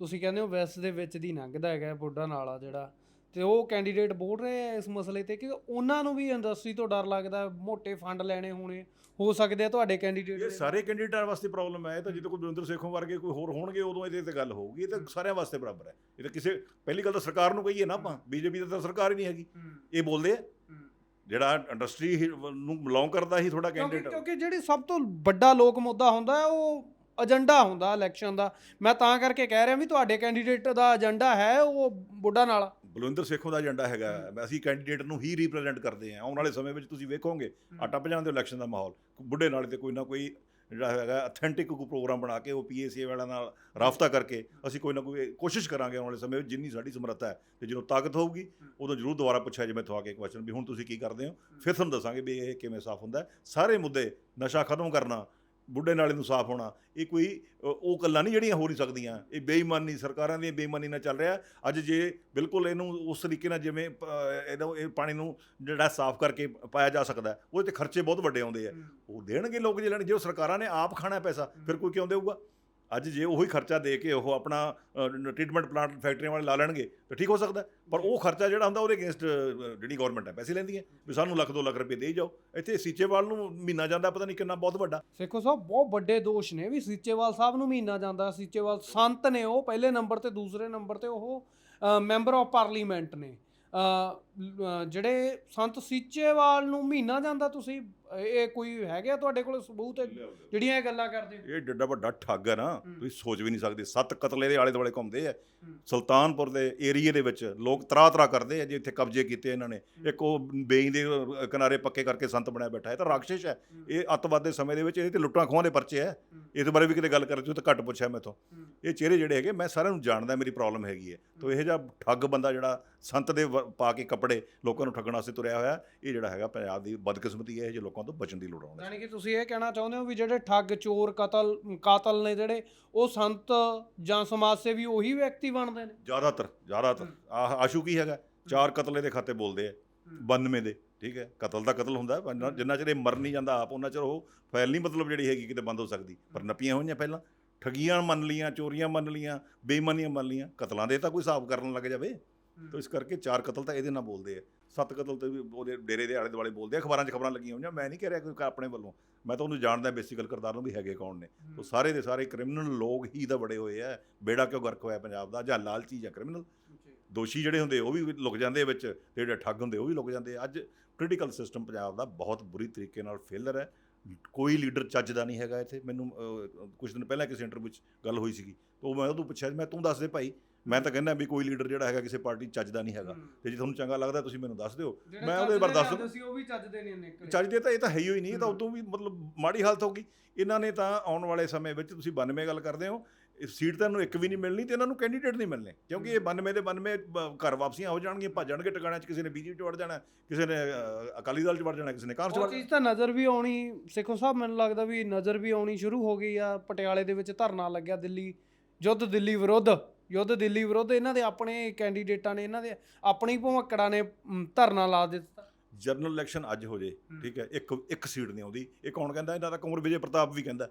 ਤੁਸੀਂ ਕਹਿੰਦੇ ਹੋ ਵੈਸਟ ਦੇ ਵਿੱਚ ਦੀ ਲੰਘਦਾ ਹੈਗਾ ਬੁੱਢਾ ਨਾਲਾ ਜਿਹੜਾ ਤੇ ਉਹ ਕੈਂਡੀਡੇਟ ਬੋਲ ਰਹੇ ਆ ਇਸ ਮਸਲੇ ਤੇ ਕਿ ਉਹਨਾਂ ਨੂੰ ਵੀ ਇੰਡਸਟਰੀ ਤੋਂ ਡਰ ਲੱਗਦਾ ਮੋٹے ਫੰਡ ਲੈਣੇ ਹੋਣੇ ਹੋ ਸਕਦੇ ਆ ਤੁਹਾਡੇ ਕੈਂਡੀਡੇਟ ਇਹ ਸਾਰੇ ਕੈਂਡੀਡੇਟਾਂ ਵਾਸਤੇ ਪ੍ਰੋਬਲਮ ਹੈ ਇਹ ਤਾਂ ਜਦੋਂ ਕੋਈ ਦਵਿੰਦਰ ਸੇਖੋਂ ਵਰਗੇ ਕੋਈ ਹੋਰ ਹੋਣਗੇ ਉਦੋਂ ਇਹਦੇ ਤੇ ਗੱਲ ਹੋਊਗੀ ਇਹ ਤਾਂ ਸਾਰਿਆਂ ਵਾਸਤੇ ਬਰਾਬਰ ਹੈ। ਇਹ ਤਾਂ ਕਿਸੇ ਪਹਿਲੀ ਗੱਲ ਤਾਂ ਸਰਕਾਰ ਨੂੰ ਕਹੀਏ ਨਾ ਆਪਾਂ ਬੀਜੇਪੀ ਤਾਂ ਸਰਕਾਰ ਹੀ ਨਹੀਂ ਹੈਗੀ। ਇਹ ਬੋਲਦੇ ਆ। ਜਿਹੜਾ ਇੰਡਸਟਰੀ ਨੂੰ ਬਿਲੋਂਗ ਕਰਦਾ ਹੀ ਥੋੜਾ ਕੈਂਡੀਡੇਟ ਕਿਉਂਕਿ ਜਿਹੜੀ ਸਭ ਤੋਂ ਵੱਡਾ ਲੋਕ ਮੁੱਦਾ ਹੁੰਦਾ ਉਹ ਏਜੰਡਾ ਹੁੰਦਾ ਇਲੈਕਸ਼ਨ ਦਾ। ਮੈਂ ਤਾਂ ਕਰਕੇ ਕਹਿ ਰਿਹਾ ਵੀ ਤੁਹਾਡੇ ਕੈਂਡੀਡੇਟ ਦਾ ਏਜੰਡਾ ਹੈ ਉਹ ਬੁੱਢਾ ਨਾਲਾ। ਬਲਵਿੰਦਰ ਸੇਖੋਂ ਦਾ ਏਜੰਡਾ ਹੈਗਾ। ਅਸੀਂ ਕੈਂਡੀਡੇਟ ਨੂੰ ਹੀ ਰਿਪਰੈਜ਼ੈਂਟ ਕਰਦੇ ਹਾਂ। ਆਉਣ ਵਾਲੇ ਸਮੇਂ ਵਿੱਚ ਤੁਸੀਂ ਵੇਖੋਗੇ ਆਟਾ ਪਜਾਣ ਦੇ ਇਲੈਕਸ਼ਨ ਦਾ ਮਾਹੌਲ। ਬੁੱਢੇ ਨਾਲੇ ਤੇ ਕੋਈ ਨਾ ਕੋਈ ਜਿਹੜਾ ਹੈਗਾ ਅਥੈਂਟਿਕ ਕੋਈ ਪ੍ਰੋਗਰਾਮ ਬਣਾ ਕੇ ਉਹ ਪੀਏਸੀ ਵਾਲਿਆਂ ਨਾਲ ਰਾਫਤਾ ਕਰਕੇ ਅਸੀਂ ਕੋਈ ਨਾ ਕੋਈ ਕੋਸ਼ਿਸ਼ ਕਰਾਂਗੇ ਆਉਣ ਵਾਲੇ ਸਮੇਂ ਵਿੱਚ ਜਿੰਨੀ ਸਾਡੀ ਸਮਰੱਥਾ ਹੈ ਤੇ ਜਦੋਂ ਤਾਕਤ ਹੋਊਗੀ ਉਦੋਂ ਜ਼ਰੂਰ ਦੁਬਾਰਾ ਪੁੱਛਿਆ ਜੇ ਮੈਥੋਂ ਆ ਕੇ ਕੁਐਸਚਨ ਵੀ। ਹੁਣ ਤੁਸੀਂ ਕੀ ਕਰਦੇ ਹੋ? ਫਿਰ ਤੁਹਾਨੂੰ ਦੱਸਾਂਗੇ ਵੀ ਇਹ ਕਿਵੇਂ ਸਾਫ਼ ਹੁੰਦਾ। ਸਾਰੇ ਮੁੱਦੇ ਨਸ਼ਾ ਖਤਮ ਕਰਨਾ ਬੁੱਢੇ ਨਾਲੇ ਨੂੰ ਸਾਫ਼ ਹੋਣਾ ਇਹ ਕੋਈ ਉਹ ਗੱਲਾਂ ਨਹੀਂ ਜਿਹੜੀਆਂ ਹੋ ਨਹੀਂ ਸਕਦੀਆਂ। ਇਹ ਬੇਈਮਾਨੀ ਸਰਕਾਰਾਂ ਦੀ ਬੇਈਮਾਨੀ ਨਾਲ ਚੱਲ ਰਿਹਾ। ਅੱਜ ਜੇ ਬਿਲਕੁਲ ਇਹਨੂੰ ਉਸ ਤਰੀਕੇ ਨਾਲ ਜਿਵੇਂ ਇਹਦਾ ਇਹ ਪਾਣੀ ਨੂੰ ਜਿਹੜਾ ਸਾਫ਼ ਕਰਕੇ ਪਾਇਆ ਜਾ ਸਕਦਾ ਉਹਦੇ ਤੇ ਖਰਚੇ ਬਹੁਤ ਵੱਡੇ ਆਉਂਦੇ ਆ। ਉਹ ਦੇਣਗੇ ਲੋਕ ਜੇ ਲੈਣ ਜੇ ਸਰਕਾਰਾਂ ਨੇ ਆਪ ਖਾਣਾ ਪੈਸਾ ਫਿਰ ਕੋਈ ਕਿਉਂ ਦੇਊਗਾ? ਅੱਜ ਜੇ ਉਹੀ ਖਰਚਾ ਦੇ ਕੇ ਉਹ ਆਪਣਾ ਟ੍ਰੀਟਮੈਂਟ ਪਲਾਂਟ ਫੈਕਟਰੀਆਂ ਵਾਲੇ ਲਾ ਲੈਣਗੇ, ਤਾਂ ਠੀਕ ਹੋ ਸਕਦਾ। ਪਰ ਉਹ ਖਰਚਾ ਜਿਹੜਾ ਹੁੰਦਾ ਉਹਦੇ ਅਗੇਂਸਟ ਜਿਹੜੀ ਗਵਰਨਮੈਂਟ ਹੈ, ਪੈਸੇ ਲੈਂਦੀ ਹੈ। ਵੀ ਸਾਨੂੰ ਲੱਖ 2 ਲੱਖ ਰੁਪਏ ਦੇ ਜਾਓ। ਇੱਥੇ ਸੀਚੇਵਾਲ ਨੂੰ ਮਹੀਨਾ ਜਾਂਦਾ, ਪਤਾ ਨਹੀਂ ਕਿੰਨਾ ਬਹੁਤ ਵੱਡਾ। ਸੇਖੋ ਸਾਹਿਬ, ਬਹੁਤ ਵੱਡੇ ਦੋਸ਼ ਨੇ ਵੀ ਸੀਚੇਵਾਲ ਸਾਹਿਬ ਨੂੰ ਮਹੀਨਾ ਜਾਂਦਾ। ਸੀਚੇਵਾਲ ਸੰਤ ਨੇ ਉਹ, ਪਹਿਲੇ ਨੰਬਰ ਤੇ, ਦੂਸਰੇ ਨੰਬਰ ਤੇ ਉਹ ਮੈਂਬਰ ਆਫ ਪਾਰਲੀਮੈਂਟ ਨੇ। ਜਿਹੜੇ ਸੰਤ ਸੀਚੇਵਾਲ ਨੂੰ ਮਹੀਨਾ ਜਾਂਦਾ ਤੁਸੀਂ? ਇਹ ਕੋਈ ਹੈਗੇ ਆ ਤੁਹਾਡੇ ਕੋਲ ਸਬੂਤ? ਜਿਹੜੀਆਂ ਇਹ ਗੱਲਾਂ ਕਰਦੇ ਇਹ ਡੱਡਾ ਵੱਡਾ ਠੱਗ ਹੈ ਨਾ। ਤੁਸੀਂ ਸੋਚ ਵੀ ਨਹੀਂ ਸਕਦੇ। ਸੱਤ ਕਤਲੇ ਦੇ ਆਲੇ ਦੁਆਲੇ ਘੁੰਮਦੇ ਆ। ਸੁਲਤਾਨਪੁਰ ਦੇ ਏਰੀਏ ਦੇ ਵਿੱਚ ਲੋਕ ਤਰਾ ਤਰਾ ਕਰਦੇ ਆ ਜੇ ਇੱਥੇ ਕਬਜ਼ੇ ਕੀਤੇ ਇਹਨਾਂ ਨੇ। ਇੱਕ ਉਹ ਬੇਈ ਦੇ ਕਿਨਾਰੇ ਪੱਕੇ ਕਰਕੇ ਸੰਤ ਬਣਿਆ ਬੈਠਾ ਹੈ ਤਾਂ ਰਾਖਸ਼ ਹੈ। ਇਹ ਅੱਤਵਾਦ ਦੇ ਸਮੇਂ ਦੇ ਵਿੱਚ ਇਹ ਤੇ ਲੁੱਟਾਂ ਖੋਹਾਂ ਦੇ ਪਰਚੇ ਹੈ। ਇਸ ਬਾਰੇ ਵੀ ਕਿਤੇ ਗੱਲ ਕਰਦੇ ਹੋ ਤਾਂ ਘੱਟ ਪੁੱਛਿਆ ਮੈਥੋਂ। ਇਹ ਚਿਹਰੇ ਜਿਹੜੇ ਹੈਗੇ ਮੈਂ ਸਾਰਿਆਂ ਨੂੰ ਜਾਣਦਾ ਮੇਰੀ ਪ੍ਰੋਬਲਮ ਹੈਗੀ ਹੈ। ਤੋ ਇਹ ਜਿਹਾ ਠੱਗ ਬੰਦਾ ਜਿਹੜਾ ਸੰਤ ਦੇ ਪਾ ਕੇ ਕੱਪੜੇ ਲੋਕਾਂ ਨੂੰ ਠੱਗਣ ਵਾਸਤੇ ਤੁਰਿਆ ਹੋਇਆ ਇਹ ਜਿਹੜਾ ਹੈਗਾ ਪੰਜਾਬ ਦੀ ਬਦਕਿਸਮਤੀ ਹੈ ਇਹ ਜਿਹੇ ਲੋਕਾਂ ਤੋਂ ਬਚਣ ਦੀ ਲੋੜ ਹੈ। ਯਾਨੀ ਕਿ ਤੁਸੀਂ ਇਹ ਕਹਿਣਾ ਚਾਹੁੰਦੇ ਹੋ ਵੀ ਜਿਹੜੇ ਠੱਗ ਚੋਰ ਕਤਲ ਕਾਤਲ ਨੇ ਜਿਹੜੇ ਉਹ ਸੰਤ ਜਾਂ ਸਮਾਜ ਸੇਵੀ ਉਹੀ ਵਿਅਕਤੀ ਬਣਦੇ ਨੇ? ਜ਼ਿਆਦਾਤਰ ਜ਼ਿਆਦਾਤਰ। ਆਸ਼ੂ ਕੀ ਹੈਗਾ? ਚਾਰ ਕਤਲੇ ਦੇ ਖਾਤੇ ਬੋਲਦੇ ਆ 92 ਦੇ। ਠੀਕ ਹੈ? ਕਤਲ ਦਾ ਕਤਲ ਹੁੰਦਾ ਪਰ ਜਿੰਨਾ ਚਿਰ ਇਹ ਮਰ ਨਹੀਂ ਜਾਂਦਾ ਆਪ ਉਹਨਾਂ ਚਿਰ ਉਹ ਫਾਈਲ ਨਹੀਂ ਮਤਲਬ ਜਿਹੜੀ ਹੈਗੀ ਕਿਤੇ ਬੰਦ ਹੋ ਸਕਦੀ। ਪਰ ਨੱਪੀਆਂ ਹੋਈਆਂ ਪਹਿਲਾਂ। ਠਗੀਆਂ ਮੰਨ ਲੀਆਂ ਚੋਰੀਆਂ ਮੰਨ ਲੀਆਂ ਬੇਈਮਾਨੀਆਂ ਮੰਨ ਲੀਆਂ ਕਤਲਾਂ ਦੇ ਤਾਂ ਕੋਈ ਹਿਸਾਬ ਕਰਨ ਲੱਗ ਜਾਵੇ। ਤਾਂ ਇਸ ਕਰਕੇ ਚਾਰ ਕਤਲ ਤਾਂ ਇਹਦੇ ਨਾਲ ਬੋਲਦੇ ਆ। ਸੱਤ ਕਤਲ ਤੇ ਵੀ ਉਹਦੇ ਡੇਰੇ ਦੇ ਆਲੇ ਦੁਆਲੇ ਬੋਲਦੇ ਆ। ਅਖਬਾਰਾਂ 'ਚ ਖਬਰਾਂ ਲੱਗੀਆਂ ਹੋਈਆਂ। ਮੈਂ ਨਹੀਂ ਕਹਿ ਰਿਹਾ ਕੋਈ ਆਪਣੇ ਵੱਲੋਂ। ਮੈਂ ਤਾਂ ਉਹਨੂੰ ਜਾਣਦਾ ਬੇਸਿਕਲ ਕਰਦਾਰ ਨੂੰ ਵੀ ਹੈਗੇ ਕੌਣ ਨੇ। ਉਹ ਸਾਰੇ ਦੇ ਸਾਰੇ ਕ੍ਰਿਮੀਨਲ ਲੋਕ ਹੀ ਤਾਂ ਬੜੇ ਹੋਏ ਆ। ਬੇੜਾ ਕਿਉਂ ਗਰਕ ਹੋਇਆ ਪੰਜਾਬ ਦਾ? ਜਾਂ ਲਾਲਚੀ ਜਾਂ ਕ੍ਰਿਮੀਨਲ? ਦੋਸ਼ੀ ਜਿਹੜੇ ਹੁੰਦੇ ਉਹ ਵੀ ਲੁਕ ਜਾਂਦੇ ਵਿੱਚ। ਤੇ ਜਿਹੜੇ ਠੱਗ ਹੁੰਦੇ ਉਹ ਵੀ ਲੁਕ ਜਾਂਦੇ ਅੱਜ ਪੋਲੀਟੀਕਲ ਸਿਸਟਮ ਪੰਜਾਬ ਦਾ ਬਹੁਤ ਬੁਰੀ ਤਰੀਕੇ ਨਾਲ ਫੇਲਰ ਹੈ। ਕੋਈ ਲੀਡਰ ਚੱਜ ਦਾ ਨਹੀਂ ਹੈਗਾ ਇੱਥੇ। ਮੈਨੂੰ ਕੁਝ ਦਿਨ ਪਹਿਲਾਂ ਕਿਸੇ ਇੰਟਰਵਿਊ 'ਚ ਗੱਲ ਹੋਈ ਸੀਗੀ। ਤੇ ਉਹ ਮੈਂ ਉਹਨੂੰ ਪੁੱਛਿਆ ਮੈਂ ਤੂੰ ਦੱਸ ਦੇ ਭਾਈ। ਮੈਂ ਤਾਂ ਕਹਿੰਦਾ ਵੀ ਕੋਈ ਲੀਡਰ ਜਿਹੜਾ ਹੈਗਾ ਕਿਸੇ ਪਾਰਟੀ ਚੱਜ ਦਾ ਨਹੀਂ ਹੈਗਾ। ਤੇ ਜੇ ਤੁਹਾਨੂੰ ਚੰਗਾ ਲੱਗਦਾ ਤੁਸੀਂ ਮੈਨੂੰ ਦੱਸ ਦਿਓ। ਮੈਂ ਉਹਦੇ ਬਾਰੇ ਦੱਸ ਦੂੰ ਉਹ ਵੀ ਚੱਜਦੇ ਨਹੀਂ ਨਿਕਲੇ ਚੱਜ ਦੇ ਤਾਂ ਇਹ ਤਾਂ ਹੈ ਹੀ ਨਹੀਂ। ਇਹ ਤਾਂ ਉਦੋਂ ਵੀ ਮਤਲਬ ਮਾੜੀ ਹਾਲਤ ਹੋ ਗਈ। ਇਹਨਾਂ ਨੇ ਤਾਂ ਆਉਣ ਵਾਲੇ ਸਮੇਂ ਵਿੱਚ ਤੁਸੀਂ 92 ਗੱਲ ਕਰਦੇ ਹੋ। ਇਹ ਸੀਟ ਤਾਂ ਇਹਨੂੰ ਇੱਕ ਵੀ ਨਹੀਂ ਮਿਲਣੀ ਤੇ ਇਹਨਾਂ ਨੂੰ ਕੈਂਡੀਡੇਟ ਨਹੀਂ ਮਿਲਣੇ। ਕਿਉਂਕਿ ਇਹ 92 ਦੇ 92 ਬ- ਘਰ ਵਾਪਸੀਆਂ ਹੋ ਜਾਣਗੀਆਂ ਭੱਜਣਗੇ ਟਿਕਾਣਿਆਂ 'ਚ ਕਿਸੇ ਨੇ ਬੀਜੇਪੀ 'ਚ ਵੜ ਜਾਣਾ ਕਿਸੇ ਨੇ ਅਕਾਲੀ ਦਲ 'ਚ ਵੜ ਜਾਣਾ ਕਿਸੇ ਨੇ ਕਾਂਗਰਸ 'ਚ ਵੜ ਚੀਜ਼ ਤਾਂ ਨਜ਼ਰ ਵੀ ਆਉਣੀ ਸੇਖੋ ਸਾਹਿਬ ਮੈਨੂੰ ਲੱਗਦਾ ਵੀ ਨਜ਼ਰ ਵੀ ਆਉਣੀ ਸ਼ੁਰੂ ਹੋ ਗਈ ਆ ਪਟਿਆਲੇ ਦੇ ਵਿੱਚ ਧਰਨਾ ਲੱਗਿਆ ਦਿੱਲੀ ਯੁੱਧ ਦਿੱਲੀ ਵਿਰੁੱਧ ਯੁੱਧ ਦਿੱਲੀ ਵਿਰੁੱਧ ਇਹਨਾਂ ਦੇ ਆਪਣੇ ਕੈਂਡੀਡੇਟਾਂ ਨੇ ਇਹਨਾਂ ਦੇ ਆਪਣੀ ਭਵਕੜਾਂ ਨੇ ਧਰਨਾ ਲਾ ਦਿੱਤਾ। ਜਨਰਲ ਇਲੈਕਸ਼ਨ ਅੱਜ ਹੋ ਜੇ ਠੀਕ ਹੈ ਇੱਕ ਇੱਕ ਸੀਟ ਨਹੀਂ ਆਉਂਦੀ। ਇਹ ਕੌਣ ਕਹਿੰਦਾ? ਇਹਨਾਂ ਦਾ ਕੁੰਵਰ ਵਿਜੇ ਪ੍ਰਤਾਪ ਵੀ ਕਹਿੰਦਾ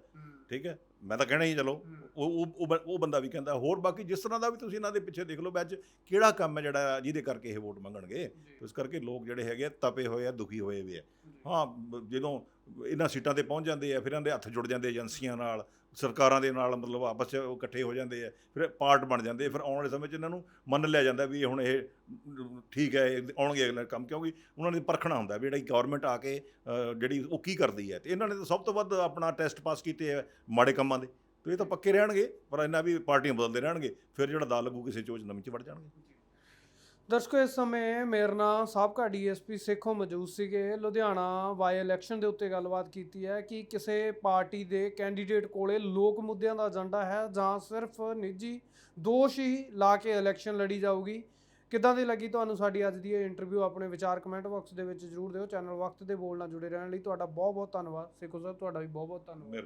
ਠੀਕ ਹੈ? ਮੈਂ ਤਾਂ ਕਹਿਣਾ ਹੀ ਚਲੋ ਉਹ ਉਹ ਉਹ ਬੰਦਾ ਵੀ ਕਹਿੰਦਾ ਹੋਰ ਬਾਕੀ ਜਿਸ ਤਰ੍ਹਾਂ ਦਾ ਵੀ ਤੁਸੀਂ ਇਹਨਾਂ ਦੇ ਪਿੱਛੇ ਦੇਖ ਲਓ ਵੀ ਅੱਜ ਕਿਹੜਾ ਕੰਮ ਹੈ ਜਿਹੜਾ ਜਿਹਦੇ ਕਰਕੇ ਇਹ ਵੋਟ ਮੰਗਣਗੇ? ਇਸ ਕਰਕੇ ਲੋਕ ਜਿਹੜੇ ਹੈਗੇ ਆ, ਤਪੇ ਹੋਏ ਆ ਦੁਖੀ ਹੋਏ ਵੀ ਆ। ਹਾਂ ਜਦੋਂ ਇਹਨਾਂ ਸੀਟਾਂ ਤੇ ਪਹੁੰਚ ਜਾਂਦੇ ਆ ਫਿਰ ਇਹਨਾਂ ਦੇ ਹੱਥ ਜੁੜ ਜਾਂਦੇ ਏਜੰਸੀਆਂ ਨਾਲ ਸਰਕਾਰਾਂ ਦੇ ਨਾਲ ਮਤਲਬ ਆਪਸ 'ਚ ਇਕੱਠੇ ਹੋ ਜਾਂਦੇ ਆ ਫਿਰ ਪਾਰਟ ਬਣ ਜਾਂਦੇ ਆ, ਫਿਰ ਆਉਣ ਵਾਲੇ ਸਮੇਂ 'ਚ ਇਹਨਾਂ ਨੂੰ ਮੰਨ ਲਿਆ ਜਾਂਦਾ ਵੀ ਹੁਣ ਇਹ ਠੀਕ ਹੈ ਆਉਣਗੇ ਅਗਲੇ ਕੰਮ ਕਿਉਂਕਿ ਉਹਨਾਂ ਨੇ ਪਰਖਣਾ ਹੁੰਦਾ ਵੀ ਜਿਹੜੀ ਗਵਰਨਮੈਂਟ ਆ ਕੇ ਜਿਹੜੀ ਉਹ ਕੀ ਕਰਦੀ ਹੈ। ਤੇ ਇਹਨਾਂ ਨੇ ਤਾਂ ਸਭ ਤੋਂ ਵੱਧ ਆਪਣਾ ਟੈਸਟ ਪਾਸ ਕੀਤੇ ਆ ਮਾੜੇ ਕੰਮਾਂ ਦੇ। ਤੇ ਇਹ ਤਾਂ ਪੱਕੇ ਰਹਿਣਗੇ ਪਰ ਇਹਨਾਂ ਵੀ ਪਾਰਟੀਆਂ ਬਦਲਦੇ ਰਹਿਣਗੇ ਫਿਰ ਜਿਹੜਾ ਦਾ ਲੱਗੂ ਕਿਸੇ ਚੋਜ ਨਵੀਂ ਚ ਵੜ ਜਾਣਗੇ। ਦਰਸ਼ਕੋ ਇਸ ਸਮੇਂ ਮੇਰੇ ਨਾਲ ਸਾਬਕਾ ਡੀਐਸਪੀ ਸੇਖੋਂ ਮੌਜੂਦ ਸੀਗੇ। ਲੁਧਿਆਣਾ ਵਾਈ ਇਲੈਕਸ਼ਨ ਦੇ ਉੱਤੇ ਗੱਲਬਾਤ ਕੀਤੀ ਹੈ ਕਿ ਕਿਸੇ ਪਾਰਟੀ ਦੇ ਕੈਂਡੀਡੇਟ ਕੋਲੇ ਲੋਕ ਮੁੱਦਿਆਂ ਦਾ ਏਜੰਡਾ ਹੈ ਜਾਂ ਸਿਰਫ ਨਿੱਜੀ ਦੋਸ਼ ਹੀ ਲਾ ਕੇ ਇਲੈਕਸ਼ਨ ਲੜੀ ਜਾਊਗੀ। ਕਿੱਦਾਂ ਦੀ ਲੱਗੀ ਤੁਹਾਨੂੰ ਸਾਡੀ ਅੱਜ ਦੀ ਇਹ ਇੰਟਰਵਿਊ ਆਪਣੇ ਵਿਚਾਰ ਕਮੈਂਟ ਬਾਕਸ ਦੇ ਵਿੱਚ ਜਰੂਰ ਦਿਓ। ਚੈਨਲ ਵਕਤ ਦੇ ਬੋਲ ਨਾਲ ਜੁੜੇ ਰਹਿਣ ਲਈ ਤੁਹਾਡਾ ਬਹੁਤ ਬਹੁਤ ਧੰਨਵਾਦ। ਸੇਖੋ ਸਾਹਿਬ ਤੁਹਾਡਾ ਵੀ ਬਹੁਤ ਬਹੁਤ ਧੰਨਵਾਦ